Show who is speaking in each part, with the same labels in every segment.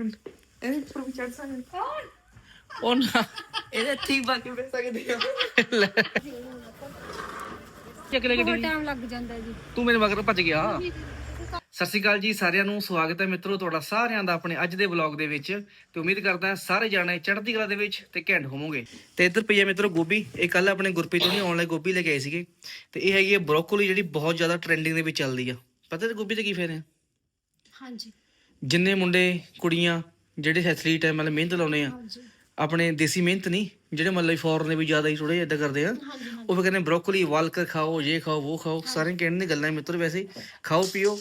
Speaker 1: ਇਹਦੇ ਉੱਪਰ ਵੀ ਚੜ ਸਕਦੇ
Speaker 2: ਉਹ ਨਾ
Speaker 1: ਇਹਦੇ ਠੀਕ ਬਾਕੀ ਬੈ ਸਕਦੇ ਆ
Speaker 2: ਚੱਕ ਲੈ ਗੱਡੀ
Speaker 3: ਟਾਈਮ ਲੱਗ ਜਾਂਦਾ ਜੀ।
Speaker 2: ਤੂੰ ਮੇਰੇ ਮਗਰ ਭੱਜ ਗਿਆ। ਸਤਿ ਸ਼੍ਰੀ ਅਕਾਲ ਜੀ ਸਾਰਿਆਂ ਨੂੰ ਸਵਾਗਤ ਹੈ ਮਿੱਤਰੋ ਤੁਹਾਡਾ ਸਾਰਿਆਂ ਦਾ ਆਪਣੇ ਅੱਜ ਦੇ ਵਲੌਗ ਦੇ ਵਿੱਚ। ਤੇ ਉਮੀਦ ਕਰਦਾ ਸਾਰੇ ਜਾਣੇ ਚੜ੍ਹਦੀ ਕਲਾ ਦੇ ਵਿੱਚ ਤੇ ਘੈਂਟ ਹੋਵੋਗੇ। ਤੇ ਇੱਧਰ ਪਈ ਹੈ ਮਿੱਤਰੋ ਗੋਭੀ। ਇਹ ਕੱਲ ਆਪਣੇ ਗੁਰਪ੍ਰੀਤ ਤੋਂ ਨਹੀਂ ਆਨਲਾਈਨ ਗੋਭੀ ਲੈ ਕੇ ਆਏ ਸੀਗੇ। ਤੇ ਇਹ ਹੈਗੀ ਹੈ ਬਰੋਕੋਲੀ ਜਿਹੜੀ ਬਹੁਤ ਜ਼ਿਆਦਾ ਟ੍ਰੈਂਡਿੰਗ ਦੇ ਵਿੱਚ ਚੱਲਦੀ ਆ। ਪਤਾ ਤੇ ਗੋਭੀ ਤੇ ਕੀ ਫੇਰ ਹੈ?
Speaker 3: ਹਾਂਜੀ।
Speaker 2: ਜਿੰਨੇ ਮੁੰਡੇ ਕੁੜੀਆਂ ਜਿਹੜੇ ਐਥਲੀਟ ਹੈ ਮਤਲਬ ਮਿਹਨਤ ਲਾਉਣੇ ਆ ਆਪਣੇ ਦੇਸੀ ਮਿਹਨਤ ਨਹੀਂ ਜਿਹੜੇ ਮਤਲਬ ਫੋਰਨ ਦੇ ਵੀ ਜ਼ਿਆਦਾ ਹੀ ਥੋੜੇ ਇਦਾਂ ਕਰਦੇ ਆ ਉਹ ਵੀ ਕਹਿੰਦੇ ਬਰੋਕਲੀ ਵਾਲ ਕਰ ਖਾਓ ਇਹ ਖਾਓ ਉਹ ਖਾਓ ਸਾਰੇ ਕਹਿਣ ਦੀ ਗੱਲਾਂ ਮਿੱਤਰ ਵੈਸੇ। ਖਾਓ ਪੀਓ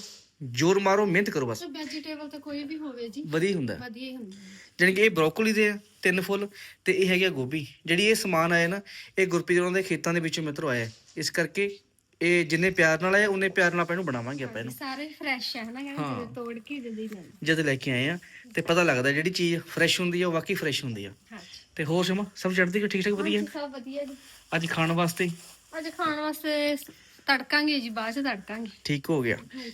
Speaker 2: ਜ਼ੋਰ ਮਾਰੋ ਮਿਹਨਤ ਕਰੋ ਬਸ।
Speaker 3: ਵੈਜੀਟੇਬਲ ਤਾਂ ਕੋਈ ਵੀ ਹੋਵੇ ਜੀ।
Speaker 2: ਵਧੀਆ ਹੁੰਦਾ।
Speaker 3: ਵਧੀਆ ਹੀ ਹੁੰਦਾ।
Speaker 2: ਜਾਣੀ ਕਿ ਇਹ ਬਰੋਕਲੀ ਦੇ ਆ ਤਿੰਨ ਫੁੱਲ ਤੇ ਇਹ ਹੈਗਾ ਗੋਭੀ। ਜਿਹੜੀ ਇਹ ਸਮਾਨ ਆਇਆ ਨਾ ਇਹ ਗੁਰਪ੍ਰੀਤ ਉਹਨਾਂ ਦੇ ਖੇਤਾਂ ਦੇ ਵਿੱਚੋਂ ਮਿੱਤਰੋਂ ਆਇਆ। ਇਸ ਕਰਕੇ ਇਹ ਜਿੰਨੇ ਪਿਆਰ ਨਾਲ ਆਇਆ ਉਹਨੇ ਪਿਆਰ ਨਾਲ ਆਪਾਂ ਇਹਨੂੰ ਬਣਾਵਾਂਗੇ ਆਪਾਂ ਇਹਨੂੰ।
Speaker 3: ਸਾਰੇ ਫਰੈਸ਼ ਹੈ ਨਾ ਕਹਿੰਦੇ ਜਦੋਂ ਤੋੜ ਕੇ ਜਦ ਹੀ ਲੈਣ
Speaker 2: ਜਦ ਲੈ ਕੇ ਆਏ ਆ ਤੇ ਪਤਾ ਲੱਗਦਾ ਜਿਹੜੀ ਚੀਜ਼ ਫਰੈਸ਼ ਹੁੰਦੀ ਆ ਉਹ ਵਾਕਈ ਫਰੈਸ਼ ਹੁੰਦੀ ਆ।
Speaker 3: ਹਾਂਜੀ।
Speaker 2: ਤੇ ਹੋਰ ਸ਼ਮਾ ਸਭ ਚੜ੍ਹਦੀ ਕਿ ਠੀਕ ਠਾਕ ਵਧੀਆ
Speaker 3: ਸਭ ਵਧੀਆ ਜੀ।
Speaker 2: ਅੱਜ ਖਾਣ ਵਾਸਤੇ?
Speaker 3: ਅੱਜ ਖਾਣ ਵਾਸਤੇ ਤੜਕਾਂਗੇ ਜੀ ਬਾਅਦ ਚ ਤੜਕਾਂਗੇ।
Speaker 2: ਠੀਕ ਹੋ ਗਿਆ।
Speaker 3: ਹਾਂਜੀ।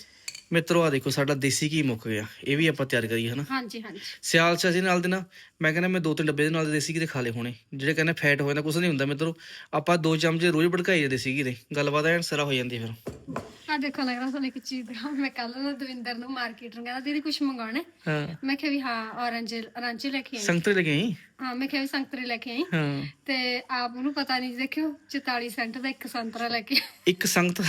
Speaker 2: ਮਿੱਤਰੋ ਆ ਦੇਖੋ ਸਾਡਾ ਦੇਸੀ ਘੀ ਮੁੱਕ ਗਿਆ। ਇਹ ਵੀ ਆਪਾਂ ਤਿਆਰ ਕਰੀਏ ਹਨਾ?
Speaker 3: ਹਾਂਜੀ ਹਾਂਜੀ।
Speaker 2: ਸਿਆਲ ਚ ਅਸੀਂ ਨਾਲ ਦੇ ਨਾ ਮੈਂ ਕਹਿੰਦਾ ਮੈਂ ਦੋ ਤਿੰਨ ਡੱਬੇ ਦੇ ਨਾਲ ਦੇ ਦੇਸੀ ਘੀ ਦੇ ਖਾ ਲਏ ਹੋਣੇ। ਜਿਹੜੇ ਕਹਿੰਦੇ ਫੈਟ ਹੋ ਜਾਂਦਾ ਕੁਛ ਨਹੀਂ ਹੁੰਦਾ ਮਿੱਤਰੋ। ਆਪਾਂ ਦੋ ਚਮਚੇ ਰੋਜ਼ ਭੜਕਾਈ ਦੇ ਦੇਸੀ ਘੀ ਦੇ। ਗੱਲਬਾਤ ਐਨ ਸਰਾ ਹੋ ਜਾਂਦੀ ਹੈ ਫਿਰ।
Speaker 3: ਆ ਦੇਖੋ ਲੱਗ ਰਿਹਾ ਤੁਹਾਨੂੰ ਇੱਕ ਚੀਜ਼ ਦਿਖਾਵਾਂ। ਮੈਂ ਕੱਲ ਨਾ ਦਵਿੰਦਰ ਨੂੰ ਮਾਰਕੀਟ ਨੂੰ ਕਹਿੰਦਾ ਦੀਦੀ ਕੁਝ ਮੰਗਾਉਣਾ ਹੈ?
Speaker 2: ਹਾਂ।
Speaker 3: ਮੈਂ ਕਿਹਾ ਵੀ ਹਾਂ ਔਰੰਜ ਔਰੰਜ ਲੈ ਕੇ ਆਈ।
Speaker 2: ਸੰਗਤਰੇ ਲੈ ਕੇ ਆਈ?
Speaker 3: ਹਾਂ ਮੈਂ ਕਿਹਾ ਵੀ ਸੰਤਰੇ ਲੈ ਕੇ ਆਈ।
Speaker 2: ਹਾਂ।
Speaker 3: ਤੇ ਆਪ ਨੂੰ ਪਤਾ ਨਹੀਂ ਦੇਖਿਓ 44 ਸੈਂਟ ਦਾ ਇੱਕ ਸੰਤਰਾ ਲੈ ਕੇ।
Speaker 2: ਇੱਕ ਸੰਗਤ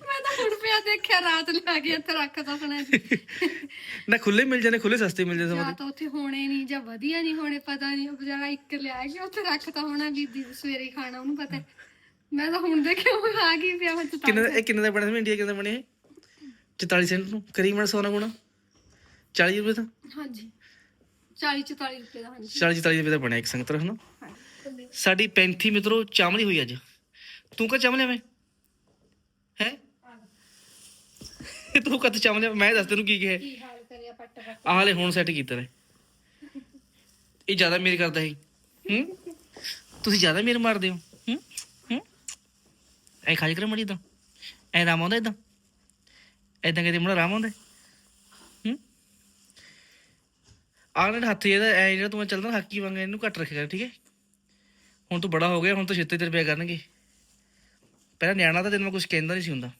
Speaker 3: ਮੈਂ ਤਾਂ ਹੁਣ ਪਿਆ ਦੇਖਿਆ ਰਾਤ ਲਿਆ ਕੇ ਇੱਥੇ ਰੱਖਤਾ ਆਪਣਾ ਜੀ।
Speaker 2: ਨਾ ਖੁੱਲੇ ਮਿਲ ਜਾਂਦੇ ਖੁੱਲੇ ਸਸਤੇ ਮਿਲ ਜਾਂਦੇ
Speaker 3: ਜਾਂ
Speaker 2: ਸਮਝ
Speaker 3: ਤਾਂ ਉੱਥੇ ਹੋਣੇ ਨਹੀਂ ਜਾਂ ਵਧੀਆ ਨਹੀਂ ਹੋਣੇ ਪਤਾ ਨਹੀਂ ਉਹ ਬਜਾਰਾ ਇੱਕ ਲਿਆ ਕੇ ਉੱਥੇ ਰੱਖਤਾ ਹੋਣਾ ਵੀ ਦੀ ਸਵੇਰੇ ਹੀ ਖਾਣਾ ਉਹਨੂੰ ਪਤਾ ਹੈ। ਮੈਂ ਤਾਂ ਹੁਣ ਦੇਖਿਆ ਉਹ ਆ ਗਈ ਪਿਆ ਮੈਂ
Speaker 2: ਕਿੰਨੇ ਦਾ- ਇਹ ਕਿੰਨੇ ਦਾ ਬਣਿਆ ਸੀ ਇੰਡੀਆ ਕਿੰਨੇ ਦਾ ਬਣਿਆ ਇਹ? 44 ਸੈਂਟ ਨੂੰ ਕਰੀ ਮਣ ਸੋਨਾ ਗੁਣਾ। 40 ਰੁਪਏ ਦਾ?
Speaker 3: ਹਾਂਜੀ। 40 44 ਰੁਪਏ ਦਾ ਹਾਂਜੀ।
Speaker 2: 40 44 ਰੁਪਏ ਦਾ ਬਣਿਆ ਇੱਕ ਸੰਗਤਰ ਹਨਾ। ਸਾਡੀ ਪੈਂਥੀ ਮਿੱਤਰੋ ਚਾਮਲੀ ਹੋਈ ਅੱਜ। ਤੂੰ ਕਾ ਚਾਮਲਿਆ ਮੈਂ ਹੈ? ਤੂੰ ਕਦ ਚਾਮਲਿਆ ਮੈਂ ਦੱਸ ਤੈਨੂੰ ਕੀ ਕਿਹਾ।
Speaker 3: ਕੀ ਹਾਲ ਕਰਿਆ ਪੱਟ ਪੱਟ?
Speaker 2: ਆਹ ਲੈ ਹੁਣ ਸੈੱਟ ਕੀਤਾ ਨੇ। ਇਹ ਜ਼ਿਆਦਾ ਮੇਰੇ ਕਰਦਾ ਸੀ। ਹੂੰ? ਤੁਸੀਂ ਜ਼ਿਆਦਾ ਮੇਰੇ ਮਾਰਦੇ ਹੋ। ਹੂੰ? ਹੂੰ? ਐ ਖਾਜ ਕਰ ਮੜੀ ਤਾਂ ਐ ਰਾਮ ਆਉਂਦਾ ਇਦਾਂ ਐਦਾਂ ਕਿਤੇ ਮੁੰਡਾ ਰਾਮ ਆਉਂਦਾ? ਹੂੰ? ਆਹ ਹੱਥ ਇਹਦਾ ਐ ਜਿਹੜਾ ਤੂੰ ਚੱਲਦਾ ਹਾਕੀ ਵਾਂਗ ਇਹਨੂੰ ਘੱਟ ਰੱਖਿਆ ਕਰ ਠੀਕ ਹੈ? ਹੁਣ ਤੂੰ ਬੜਾ ਹੋ ਗਿਆ ਹੁਣ ਤਾਂ ਛੇਤੇ ਤੇ ਰੁਪਿਆ ਕਰਨਗੇ। ਪਹਿਲਾਂ ਨਿਆਣਾ ਤਾਂ ਤੈਨੂੰ ਮੈਂ ਕੁਝ ਕਹਿੰਦਾ ਨਹੀਂ ਸੀ ਹੁੰਦਾ।